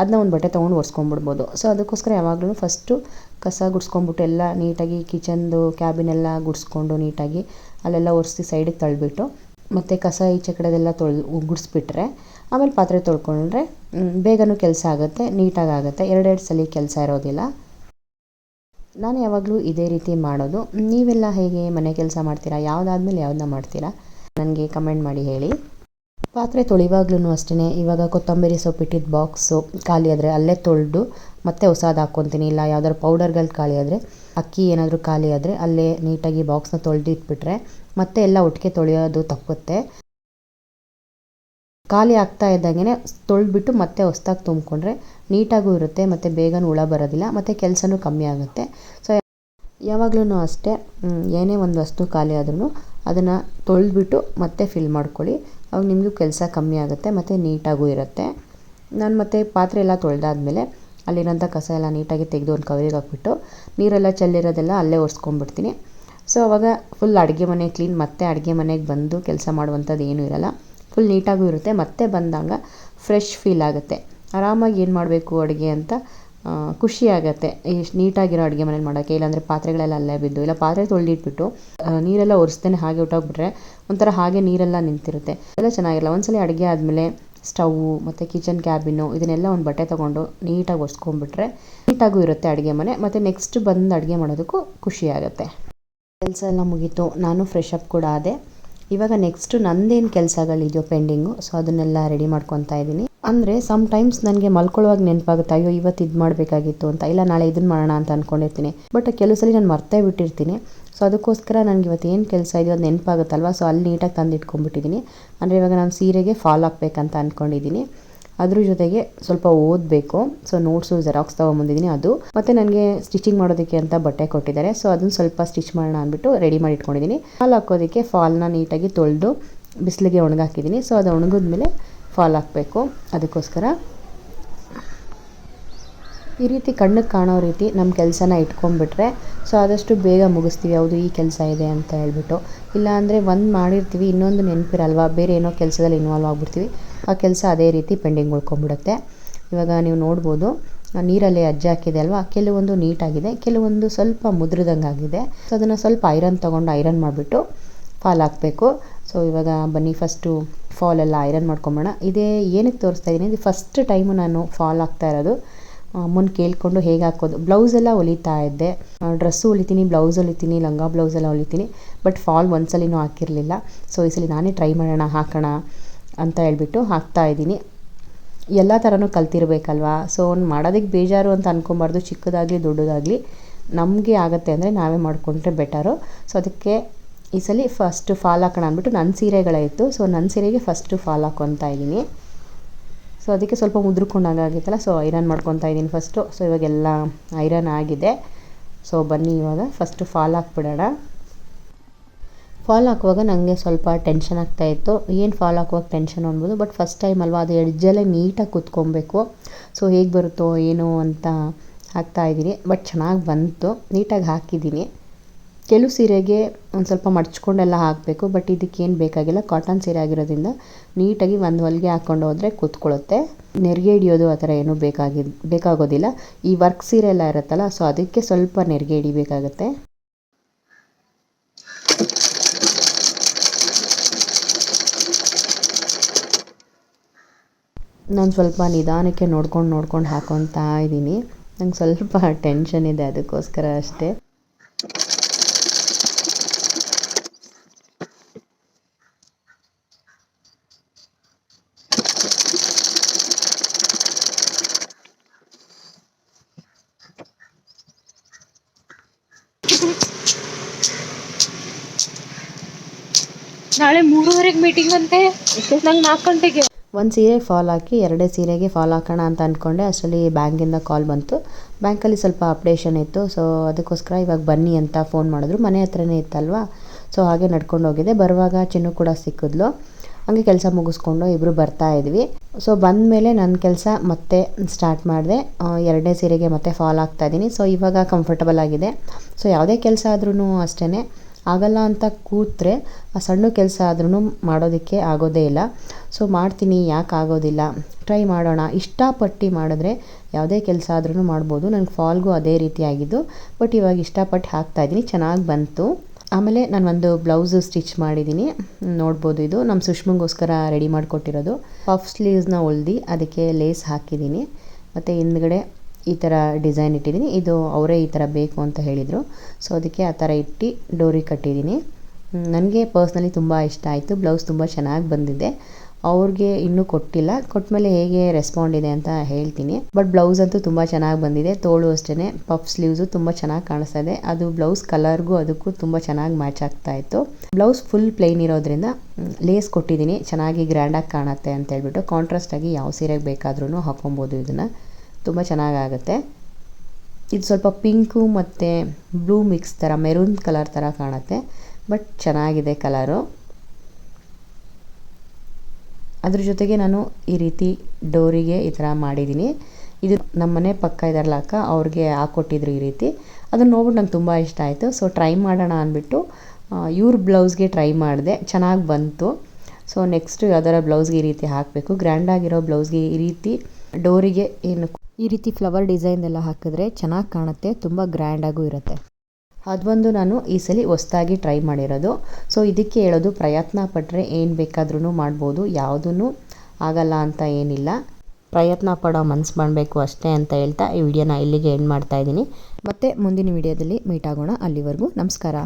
ಅದನ್ನ ಒಂದು ಬಟ್ಟೆ ತೊಗೊಂಡು ಒರೆಸ್ಕೊಂಬಿಡ್ಬೋದು. ಸೊ ಅದಕ್ಕೋಸ್ಕರ ಯಾವಾಗಲೂ ಫಸ್ಟು ಕಸ ಗುಡಿಸ್ಕೊಂಬಿಟ್ಟು ಎಲ್ಲ ನೀಟಾಗಿ ಕಿಚನ್ದು ಕ್ಯಾಬಿನೆಲ್ಲ ಗುಡಿಸ್ಕೊಂಡು ನೀಟಾಗಿ ಅಲ್ಲೆಲ್ಲ ಒರೆಸಿ ಸೈಡಿಗೆ ತಳ್ಳಿಬಿಟ್ಟು ಮತ್ತು ಕಸ ಈಚೆ ಕಡೆದೆಲ್ಲ ತೊಳೆದು ಗುಡಿಸ್ಬಿಟ್ರೆ ಆಮೇಲೆ ಪಾತ್ರೆ ತೊಳ್ಕೊಂಡ್ರೆ ಬೇಗನೂ ಕೆಲಸ ಆಗುತ್ತೆ ನೀಟಾಗಿ ಆಗುತ್ತೆ ಎರಡೆರಡು ಸಲ ಕೆಲಸ ಇರೋದಿಲ್ಲ. ನಾನು ಯಾವಾಗಲೂ ಇದೇ ರೀತಿ ಮಾಡೋದು. ನೀವೆಲ್ಲ ಹೇಗೆ ಮನೆ ಕೆಲಸ ಮಾಡ್ತೀರಾ? ಯಾವುದಾದ್ಮೇಲೆ ಯಾವುದನ್ನ ಮಾಡ್ತೀರಾ? ನನಗೆ ಕಮೆಂಟ್ ಮಾಡಿ ಹೇಳಿ. ಪಾತ್ರೆ ತೊಳಿವಾಗ್ಲೂ ಅಷ್ಟೇ ಇವಾಗ ಕೊತ್ತಂಬರಿ ಸೊಪ್ಪು ಸೊಪ್ಪಿಟ್ಟಿದ್ದ ಬಾಕ್ಸು ಖಾಲಿ ಆದರೆ ಅಲ್ಲೇ ತೊಳೆದು ಮತ್ತೆ ಹೊಸದು ಹಾಕ್ಕೊತೀನಿ. ಇಲ್ಲ, ಯಾವ್ದಾದ್ರು ಪೌಡರ್ಗಳು ಖಾಲಿ ಆದರೆ, ಅಕ್ಕಿ ಏನಾದರೂ ಖಾಲಿ ಆದರೆ ಅಲ್ಲೇ ನೀಟಾಗಿ ಬಾಕ್ಸ್ನ ತೊಳೆದು ಇಟ್ಬಿಟ್ರೆ ಮತ್ತೆ ಎಲ್ಲ ಒಟ್ಟಿಗೆ ತೊಳೆಯೋದು ತಪ್ಪುತ್ತೆ. ಖಾಲಿ ಆಗ್ತಾ ಇದ್ದಂಗೆ ತೊಳೆದ್ಬಿಟ್ಟು ಮತ್ತೆ ಹೊಸ್ದಾಗಿ ತುಂಬಿಕೊಂಡ್ರೆ ನೀಟಾಗೂ ಇರುತ್ತೆ, ಮತ್ತು ಬೇಗನೂ ಹುಳ ಬರೋದಿಲ್ಲ, ಮತ್ತು ಕೆಲಸನೂ ಕಮ್ಮಿ ಆಗುತ್ತೆ. ಸೊ ಯಾವಾಗಲೂ ಅಷ್ಟೇ ಏನೇ ಒಂದು ವಸ್ತು ಖಾಲಿ ಆದ್ರೂ ಅದನ್ನು ತೊಳೆದ್ಬಿಟ್ಟು ಮತ್ತೆ ಫಿಲ್ ಮಾಡ್ಕೊಳ್ಳಿ. ಅವಾಗ ನಿಮಗೂ ಕೆಲಸ ಕಮ್ಮಿ ಆಗುತ್ತೆ, ಮತ್ತು ನೀಟಾಗೂ ಇರುತ್ತೆ. ನಾನು ಮತ್ತೆ ಪಾತ್ರೆ ಎಲ್ಲ ತೊಳೆದಾದ್ಮೇಲೆ ಅಲ್ಲಿರೋಂಥ ಕಸ ಎಲ್ಲ ನೀಟಾಗಿ ತೆಗೆದು ಒಂದು ಕವರಿಗೆ ಹಾಕ್ಬಿಟ್ಟು ನೀರೆಲ್ಲ ಚೆಲ್ಲಿರೋದೆಲ್ಲ ಅಲ್ಲೇ ಒರೆಸ್ಕೊಂಡ್ಬಿಡ್ತೀನಿ. ಸೊ ಅವಾಗ ಫುಲ್ ಅಡುಗೆ ಮನೆ ಕ್ಲೀನ್ ಮತ್ತೆ ಅಡುಗೆ ಮನೆಗೆ ಬಂದು ಕೆಲಸ ಮಾಡುವಂಥದ್ದು ಏನೂ ಇರಲ್ಲ. ಫುಲ್ ನೀಟಾಗೂ ಇರುತ್ತೆ, ಮತ್ತೆ ಬಂದಾಗ ಫ್ರೆಶ್ ಫೀಲ್ ಆಗುತ್ತೆ. ಆರಾಮಾಗಿ ಏನು ಮಾಡಬೇಕು ಅಡುಗೆ ಅಂತ ಆ, ಖುಷಿ ಆಗುತ್ತೆ ಎಷ್ಟು ನೀಟಾಗಿರೋ ಅಡುಗೆ ಮನೇಲಿ ಮಾಡೋಕ್ಕೆ ಇಲ್ಲಾಂದರೆ ಪಾತ್ರೆಗಳೆಲ್ಲ ಅಲ್ಲೇ ಬಿದ್ದು ಇಲ್ಲ ಪಾತ್ರೆ ತೊಳೆದಿಟ್ಬಿಟ್ಟು ನೀರೆಲ್ಲ ಒರೆಸ್ದೇನೆ ಹಾಗೆ ಹೊಟ್ಟೋಗ್ಬಿಟ್ರೆ ಒಂಥರ ಹಾಗೆ ನೀರೆಲ್ಲ ನಿಂತಿರುತ್ತೆ. ಎಲ್ಲ ಚೆನ್ನಾಗಿರಲ್ಲ. ಒಂದ್ಸಲ ಅಡುಗೆ ಆದಮೇಲೆ ಸ್ಟವ್ವು ಮತ್ತು ಕಿಚನ್ ಕ್ಯಾಬಿನ್ನು ಇದನ್ನೆಲ್ಲ ಒಂದು ಬಟ್ಟೆ ತೊಗೊಂಡು ನೀಟಾಗಿ ಒರೆಸ್ಕೊಂಡ್ಬಿಟ್ರೆ ನೀಟಾಗೂ ಇರುತ್ತೆ ಅಡುಗೆ ಮನೆ. ಮತ್ತು ನೆಕ್ಸ್ಟ್ ಬಂದು ಅಡುಗೆ ಮಾಡೋದಕ್ಕೂ ಖುಷಿ ಆಗುತ್ತೆ ಕೆಲಸ ಎಲ್ಲ ಮುಗೀತು. ನಾನು ಫ್ರೆಶ್ ಅಪ್ ಕೂಡ ಆದೆ. ಇವಾಗ ನೆಕ್ಸ್ಟು ನಂದೇನು ಕೆಲಸಗಳಿದೆಯೋ ಪೆಂಡಿಂಗು ಸೊ ಅದನ್ನೆಲ್ಲ ರೆಡಿ ಮಾಡ್ಕೊತಾ ಇದ್ದೀನಿ. ಅಂದರೆ ಸಮ್ ಟೈಮ್ಸ್ ನನಗೆ ಮಲ್ಕೊಳ್ಳುವಾಗ ನೆನಪಾಗುತ್ತೆ, ಅಯ್ಯೋ, ಇವತ್ತು ಇದು ಮಾಡಬೇಕಾಗಿತ್ತು ಅಂತ, ಇಲ್ಲ ನಾಳೆ ಇದನ್ನು ಮಾಡೋಣ ಅಂತ ಅಂದ್ಕೊಂಡಿರ್ತೀನಿ ಬಟ್ ಕೆಲವು ಸಲ ನಾನು ಮರ್ತೇ ಬಿಟ್ಟಿರ್ತೀನಿ. ಸೊ ಅದಕ್ಕೋಸ್ಕರ ನನಗೆ ಇವತ್ತು ಏನು ಕೆಲಸ ಇದೆಯೋ ಅದು ನೆನಪಾಗುತ್ತಲ್ವ? ಸೊ ಅಲ್ಲಿ ನೀಟಾಗಿ ತಂದು ಇಟ್ಕೊಂಡ್ಬಿಟ್ಟಿದ್ದೀನಿ ಅಂದರೆ ಇವಾಗ ನಾನು ಸೀರೆಗೆ ಫಾಲ್ ಆಗಬೇಕಂತ ಅಂದ್ಕೊಂಡಿದ್ದೀನಿ ಅದ್ರ ಜೊತೆಗೆ ಸ್ವಲ್ಪ ಓದಬೇಕು. ಸೊ ನೋಟ್ಸು ಜೆರಾಕ್ಸ್ ತೊಗೊಂಬಂದಿದ್ದೀನಿ ಅದು. ಮತ್ತು ನನಗೆ ಸ್ಟಿಚಿಂಗ್ ಮಾಡೋದಕ್ಕೆ ಅಂತ ಬಟ್ಟೆ ಕೊಟ್ಟಿದ್ದಾರೆ. ಸೊ ಅದನ್ನು ಸ್ವಲ್ಪ ಸ್ಟಿಚ್ ಮಾಡೋಣ ಅಂದ್ಬಿಟ್ಟು ರೆಡಿ ಮಾಡಿ ಇಟ್ಕೊಂಡಿದ್ದೀನಿ. ಫಾಲ್ ಹಾಕೋದಕ್ಕೆ ಫಾಲ್ನ ನೀಟಾಗಿ ತೊಳೆದು ಬಿಸಿಲಿಗೆ ಒಣಗಾಕಿದ್ದೀನಿ. ಸೊ ಅದು ಒಣಗಿದ್ಮೇಲೆ ಫಾಲ್ ಹಾಕಬೇಕು. ಅದಕ್ಕೋಸ್ಕರ ಈ ರೀತಿ ಕಣ್ಣಿಗೆ ಕಾಣೋ ರೀತಿ ನಮ್ಮ ಕೆಲಸನ ಇಟ್ಕೊಂಡ್ಬಿಟ್ರೆ ಸೊ, ಆದಷ್ಟು ಬೇಗ ಮುಗಿಸ್ತೀವಿ. ಹೌದು, ಈ ಕೆಲಸ ಇದೆ ಅಂತ ಹೇಳ್ಬಿಟ್ಟು. ಇಲ್ಲಾಂದರೆ ಒಂದು ಮಾಡಿರ್ತೀವಿ, ಇನ್ನೊಂದು ನೆನಪಿರಲ್ವಾ? ಬೇರೆ ಏನೋ ಕೆಲಸದಲ್ಲಿ ಇನ್ವಾಲ್ವ್ ಆಗಿಬಿಡ್ತೀವಿ. ಆ ಕೆಲಸ ಅದೇ ರೀತಿ ಪೆಂಡಿಂಗ್ ಉಳ್ಕೊಂಬಿಡುತ್ತೆ ಇವಾಗ ನೀವು ನೋಡ್ಬೋದು ನೀರಲ್ಲಿ ಅಜ್ಜಿ ಹಾಕಿದೆ ಅಲ್ವಾ? ಕೆಲವೊಂದು ನೀಟಾಗಿದೆ, ಕೆಲವೊಂದು ಸ್ವಲ್ಪ ಮುದ್ರದಂಗೆ ಆಗಿದೆ ಸೊ ಅದನ್ನು ಸ್ವಲ್ಪ ಐರನ್ ತೊಗೊಂಡು ಐರನ್ ಮಾಡಿಬಿಟ್ಟು ಫಾಲ್ ಹಾಕಬೇಕು. ಸೊ ಇವಾಗ ಬನ್ನಿ ಫಸ್ಟು ಫಾಲ್ ಎಲ್ಲ ಐರನ್ ಮಾಡ್ಕೊಂಬೋಣ ಇದೇ ಏನಕ್ಕೆ ತೋರಿಸ್ತಾ ಇದ್ದೀನಿ, ಇದು ಫಸ್ಟ್ ಟೈಮು ನಾನು ಫಾಲ್ ಆಗ್ತಾ ಇರೋದು. ಮುಂದೆ ಕೇಳಿಕೊಂಡು ಹೇಗೆ ಹಾಕೋದು. ಬ್ಲೌಸ್ ಎಲ್ಲ ಹೊಲಿತಾ ಇದ್ದೆ. ಡ್ರೆಸ್ಸು ಹೊಲಿತೀನಿ ಬ್ಲೌಸ್ ಹೊಲಿತೀನಿ, ಲಂಗ ಬ್ಲೌಸ್ ಎಲ್ಲ ಹೊಲಿತೀನಿ ಬಟ್ ಫಾಲ್ ಒಂದ್ಸಲಿನೂ ಹಾಕಿರಲಿಲ್ಲ. ಸೊ ಈ ಸಲ ನಾನೇ ಟ್ರೈ ಮಾಡೋಣ, ಹಾಕೋಣ. ಅಂತ ಹೇಳ್ಬಿಟ್ಟು ಹಾಕ್ತಾ ಇದ್ದೀನಿ. ಎಲ್ಲ ಥರನೂ ಕಲ್ತಿರ್ಬೇಕಲ್ವಾ? ಸೊ ಮಾಡೋದಕ್ಕೆ ಬೇಜಾರು ಅಂತ ಅಂದ್ಕೊಬಾರ್ದು ಚಿಕ್ಕದಾಗಲಿ ದೊಡ್ಡದಾಗಲಿ. ನಮಗೆ ಆಗುತ್ತೆ ಅಂದರೆ ನಾವೇ ಮಾಡಿಕೊಂಡ್ರೆ ಬೆಟರು ಸೊ ಅದಕ್ಕೆ ಈ ಸಲ ಫಸ್ಟು ಫಾಲ್ ಹಾಕೋಣ ಅಂದ್ಬಿಟ್ಟು ನನ್ನ ಇತ್ತು. ಸೊ ನನ್ನ ಸೀರೆಗೆ ಫಸ್ಟು ಫಾಲ್ ಹಾಕ್ಕೊತಾ ಇದ್ದೀನಿ. ಸೊ ಅದಕ್ಕೆ ಸ್ವಲ್ಪ ಮುದ್ರಕೊಂಡಾಗಿತ್ತಲ್ಲ ಸೊ ಐರನ್ ಮಾಡ್ಕೊತಾ ಇದ್ದೀನಿ ಫಸ್ಟು ಸೊ ಇವಾಗೆಲ್ಲ ಐರನ್ ಆಗಿದೆ. ಸೊ ಬನ್ನಿ ಇವಾಗ ಫಸ್ಟು ಫಾಲ್ ಹಾಕ್ಬಿಡೋಣ. ಫಾಲ್ ಹಾಕುವಾಗ ನನಗೆ ಸ್ವಲ್ಪ ಟೆನ್ಷನ್ ಆಗ್ತಾ ಇತ್ತು. ಏನು ಫಾಲ್ ಹಾಕುವಾಗ ಟೆನ್ಷನ್ ಅನ್ಬೋದು ಬಟ್ ಫಸ್ಟ್ ಟೈಮ್ ಅಲ್ವಾ ಅದು ಎಡ್ಜಲ್ಲೇ ನೀಟಾಗಿ ಕುತ್ಕೊಬೇಕು. ಸೊ ಹೇಗೆ ಬರುತ್ತೋ ಏನೋ ಅಂತ ಹಾಕ್ತಾ ಇದ್ದೀನಿ. ಬಟ್ ಚೆನ್ನಾಗಿ ಬಂತು. ನೀಟಾಗಿ ಹಾಕಿದ್ದೀನಿ. ಕೆಲವು ಸೀರೆಗೆ ಒಂದು ಸ್ವಲ್ಪ ಮಡ್ಚ್ಕೊಂಡೆಲ್ಲ ಹಾಕಬೇಕು ಬಟ್ ಇದಕ್ಕೇನು ಬೇಕಾಗಿಲ್ಲ. ಕಾಟನ್ ಸೀರೆ ಆಗಿರೋದ್ರಿಂದ ನೀಟಾಗಿ ಒಂದು ಹೊಲಿಗೆ ಹಾಕ್ಕೊಂಡು ಹೋದರೆ ಕೂತ್ಕೊಳ್ಳುತ್ತೆ ನೆರಿಗೆ ಹಿಡಿಯೋದು ಆ ಥರ ಏನೂ ಬೇಕಾಗಿ ಬೇಕಾಗೋದಿಲ್ಲ. ಈ ವರ್ಕ್ ಸೀರೆ ಎಲ್ಲ ಇರುತ್ತಲ್ಲ ಸೊ ಅದಕ್ಕೆ ಸ್ವಲ್ಪ ನೆರಿಗೆ ಹಿಡಿಬೇಕಾಗತ್ತೆ. ನಾನು ಸ್ವಲ್ಪ ನಿಧಾನಕ್ಕೆ ನೋಡ್ಕೊಂಡು ನೋಡ್ಕೊಂಡು ಹಾಕೊತಾ ಇದ್ದೀನಿ. ನಂಗೆ ಸ್ವಲ್ಪ ಟೆನ್ಷನ್ ಇದೆ ಅದಕ್ಕೋಸ್ಕರ ಅಷ್ಟೇ. ನಾಳೆ ಮೂರುವರೆಗೆ ಮೀಟಿಂಗ್ ಅಂತೆ. ನಂಗೆ ನಾಲ್ಕು ಗಂಟೆಗೆ. ಒಂದು ಸೀರೆ ಫಾಲ್ ಹಾಕಿ, ಎರಡೇ ಸೀರೆಗೆ ಫಾಲ್ ಹಾಕೋಣ ಅಂತ ಅಂದ್ಕೊಂಡೆ ಅಷ್ಟರಲ್ಲಿ ಬ್ಯಾಂಕಿಂದ ಕಾಲ್ ಬಂತು. ಬ್ಯಾಂಕಲ್ಲಿ ಸ್ವಲ್ಪ ಅಪ್ಡೇಷನ್ ಇತ್ತು. ಸೊ ಅದಕ್ಕೋಸ್ಕರ ಇವಾಗ ಬನ್ನಿ ಅಂತ ಫೋನ್ ಮಾಡಿದ್ರು. ಮನೆ ಹತ್ರನೇ ಇತ್ತಲ್ವಾ? ಸೊ ಹಾಗೆ ನಡ್ಕೊಂಡು ಹೋಗಿದ್ದೆ ಬರುವಾಗ ಚಿನ್ನು ಕೂಡ ಸಿಕ್ಕಿದ್ಲು. ಹಂಗೆ ಕೆಲಸ ಮುಗಿಸ್ಕೊಂಡು ಇಬ್ಬರು ಬರ್ತಾ ಇದ್ವಿ. ಸೊ ಬಂದ ಮೇಲೆ ನನ್ನ ಕೆಲಸ ಮತ್ತೆ ಸ್ಟಾರ್ಟ್ ಮಾಡಿದೆ. ಎರಡನೇ ಸೀರೆಗೆ ಮತ್ತೆ ಫಾಲ್ ಆಗ್ತಾ ಇದ್ದೀನಿ. ಸೊ ಇವಾಗ ಕಂಫರ್ಟಬಲ್ ಆಗಿದೆ. ಸೊ ಯಾವುದೇ ಕೆಲಸ ಆದ್ರೂ ಅಷ್ಟೇ ಆಗಲ್ಲ ಅಂತ ಕೂತ್ರೆ ಆ ಸಣ್ಣ ಕೆಲಸ ಆದ್ರೂ ಮಾಡೋದಕ್ಕೆ ಆಗೋದೇ ಇಲ್ಲ. ಸೊ ಮಾಡ್ತೀನಿ, ಯಾಕೆ ಆಗೋದಿಲ್ಲ? ಟ್ರೈ ಮಾಡೋಣ. ಇಷ್ಟಪಟ್ಟು ಮಾಡಿದ್ರೆ ಯಾವುದೇ ಕೆಲಸ ಆದ್ರೂ ಮಾಡ್ಬೋದು. ನನಗೆ ಫಾಲ್ಗೂ ಅದೇ ರೀತಿ ಆಗಿದ್ದು. ಬಟ್ ಇವಾಗ ಇಷ್ಟಪಟ್ಟು ಹಾಕ್ತಾಯಿದ್ದೀನಿ ಚೆನ್ನಾಗಿ ಬಂತು. ಆಮೇಲೆ ನಾನು ಒಂದು ಬ್ಲೌಸು ಸ್ಟಿಚ್ ಮಾಡಿದ್ದೀನಿ. ನೋಡ್ಬೋದು ಇದು. ನಮ್ಮ ಸುಷ್ಮಂಗೋಸ್ಕರ ರೆಡಿ ಮಾಡಿಕೊಟ್ಟಿರೋದು. ಪಫ್ ಸ್ಲೀವ್ಸ್ನ ಹೊಲ್ದು ಅದಕ್ಕೆ ಲೇಸ್ ಹಾಕಿದ್ದೀನಿ. ಮತ್ತು ಹಿಂದ್ಗಡೆ ಈ ಥರ ಡಿಸೈನ್ ಇಟ್ಟಿದ್ದೀನಿ. ಇದು ಅವರೇ ಈ ಥರ ಬೇಕು ಅಂತ ಹೇಳಿದರು. ಸೊ ಅದಕ್ಕೆ ಆ ಥರ ಇಟ್ಟು ಡೋರಿ ಕಟ್ಟಿದ್ದೀನಿ. ನನಗೆ ಪರ್ಸ್ನಲಿ ತುಂಬ ಇಷ್ಟ ಆಯಿತು. ಬ್ಲೌಸ್ ತುಂಬ ಚೆನ್ನಾಗಿ ಬಂದಿದೆ. ಅವ್ರಿಗೆ ಇನ್ನೂ ಕೊಟ್ಟಿಲ್ಲ. ಕೊಟ್ಟ ಮೇಲೆ ಹೇಗೆ ರೆಸ್ಪಾಂಡ್ ಇದೆ ಅಂತ ಹೇಳ್ತೀನಿ. ಬಟ್ ಬ್ಲೌಸ್ ಅಂತೂ ತುಂಬ ಚೆನ್ನಾಗಿ ಬಂದಿದೆ. ತೋಳು ಅಷ್ಟೇ ಪಫ್ ಸ್ಲೀವ್ಸು ತುಂಬ ಚೆನ್ನಾಗಿ ಕಾಣಿಸ್ತಾ ಇದೆ. ಅದು ಬ್ಲೌಸ್ ಕಲರ್ಗೂ ಅದಕ್ಕೂ ತುಂಬ ಚೆನ್ನಾಗಿ ಮ್ಯಾಚ್ ಆಗ್ತಾ ಇತ್ತು. ಬ್ಲೌಸ್ ಫುಲ್ ಪ್ಲೈನ್ ಇರೋದ್ರಿಂದ ಲೇಸ್ ಕೊಟ್ಟಿದ್ದೀನಿ. ಚೆನ್ನಾಗಿ ಗ್ರ್ಯಾಂಡಾಗಿ ಕಾಣುತ್ತೆ ಅಂತ ಹೇಳ್ಬಿಟ್ಟು ಕಾಂಟ್ರಾಸ್ಟಾಗಿ ಯಾವ ಸೀರೆಗೆ ಬೇಕಾದ್ರೂ ಹಾಕೊಬೋದು ಇದನ್ನು. ತುಂಬ ಚೆನ್ನಾಗಾಗುತ್ತೆ. ಇದು ಸ್ವಲ್ಪ ಪಿಂಕು ಮತ್ತು ಬ್ಲೂ ಮಿಕ್ಸ್ ಥರ ಮೆರೂನ್ ಕಲರ್ ಥರ ಕಾಣುತ್ತೆ. ಬಟ್ ಚೆನ್ನಾಗಿದೆ ಕಲರು. ಅದ್ರ ಜೊತೆಗೆ ನಾನು ಈ ರೀತಿ ಡೋರಿಗೆ ಈ ಥರ ಮಾಡಿದ್ದೀನಿ. ಇದು ನಮ್ಮ ಮನೆ ಪಕ್ಕ ಇದಾರಲ್ಲ ಅಕ್ಕ, ಅವ್ರಿಗೆ ಹಾಕ್ಕೊಟ್ಟಿದ್ರು ಈ ರೀತಿ. ಅದನ್ನು ನೋಡ್ಬಿಟ್ಟು ನಂಗೆ ತುಂಬ ಇಷ್ಟ ಆಯಿತು. ಸೊ ಟ್ರೈ ಮಾಡೋಣ ಅಂದ್ಬಿಟ್ಟು ಇವ್ರ ಬ್ಲೌಸ್ಗೆ ಟ್ರೈ ಮಾಡಿದೆ. ಚೆನ್ನಾಗಿ ಬಂತು. ಸೊ ನೆಕ್ಸ್ಟು ಯಾವ್ದಾರ ಬ್ಲೌಸ್ಗೆ ಈ ರೀತಿ ಹಾಕಬೇಕು. ಗ್ರ್ಯಾಂಡಾಗಿರೋ ಬ್ಲೌಸ್ಗೆ ಈ ರೀತಿ ಡೋರಿಗೆ ಏನು ಈ ರೀತಿ ಫ್ಲವರ್ ಡಿಸೈನ್ ಎಲ್ಲ ಹಾಕಿದ್ರೆ ಚೆನ್ನಾಗಿ ಕಾಣುತ್ತೆ, ತುಂಬ ಗ್ರ್ಯಾಂಡಾಗೂ ಇರುತ್ತೆ. ಅದೊಂದು ನಾನು ಈ ಸಲ ಹೊಸ್ದಾಗಿ ಟ್ರೈ ಮಾಡಿರೋದು. ಸೊ, ಇದಕ್ಕೆ ಹೇಳೋದು ಪ್ರಯತ್ನ ಪಟ್ಟರೆ ಏನು ಬೇಕಾದ್ರೂ ಮಾಡ್ಬೋದು ಯಾವುದೂ ಆಗಲ್ಲ ಅಂತ ಏನಿಲ್ಲ. ಪ್ರಯತ್ನ ಪಡೋ ಮನ್ಸು ಮಾಡಬೇಕು ಅಷ್ಟೇ ಅಂತ ಹೇಳ್ತಾ ಈ ವಿಡಿಯೋನ ಇಲ್ಲಿಗೆ ಎಂಡ್ ಮಾಡ್ತಾ ಇದ್ದೀನಿ. ಮತ್ತೆ ಮುಂದಿನ ವಿಡಿಯೋದಲ್ಲಿ ಮೀಟ್ ಆಗೋಣ ಅಲ್ಲಿವರೆಗೂ. ನಮಸ್ಕಾರ.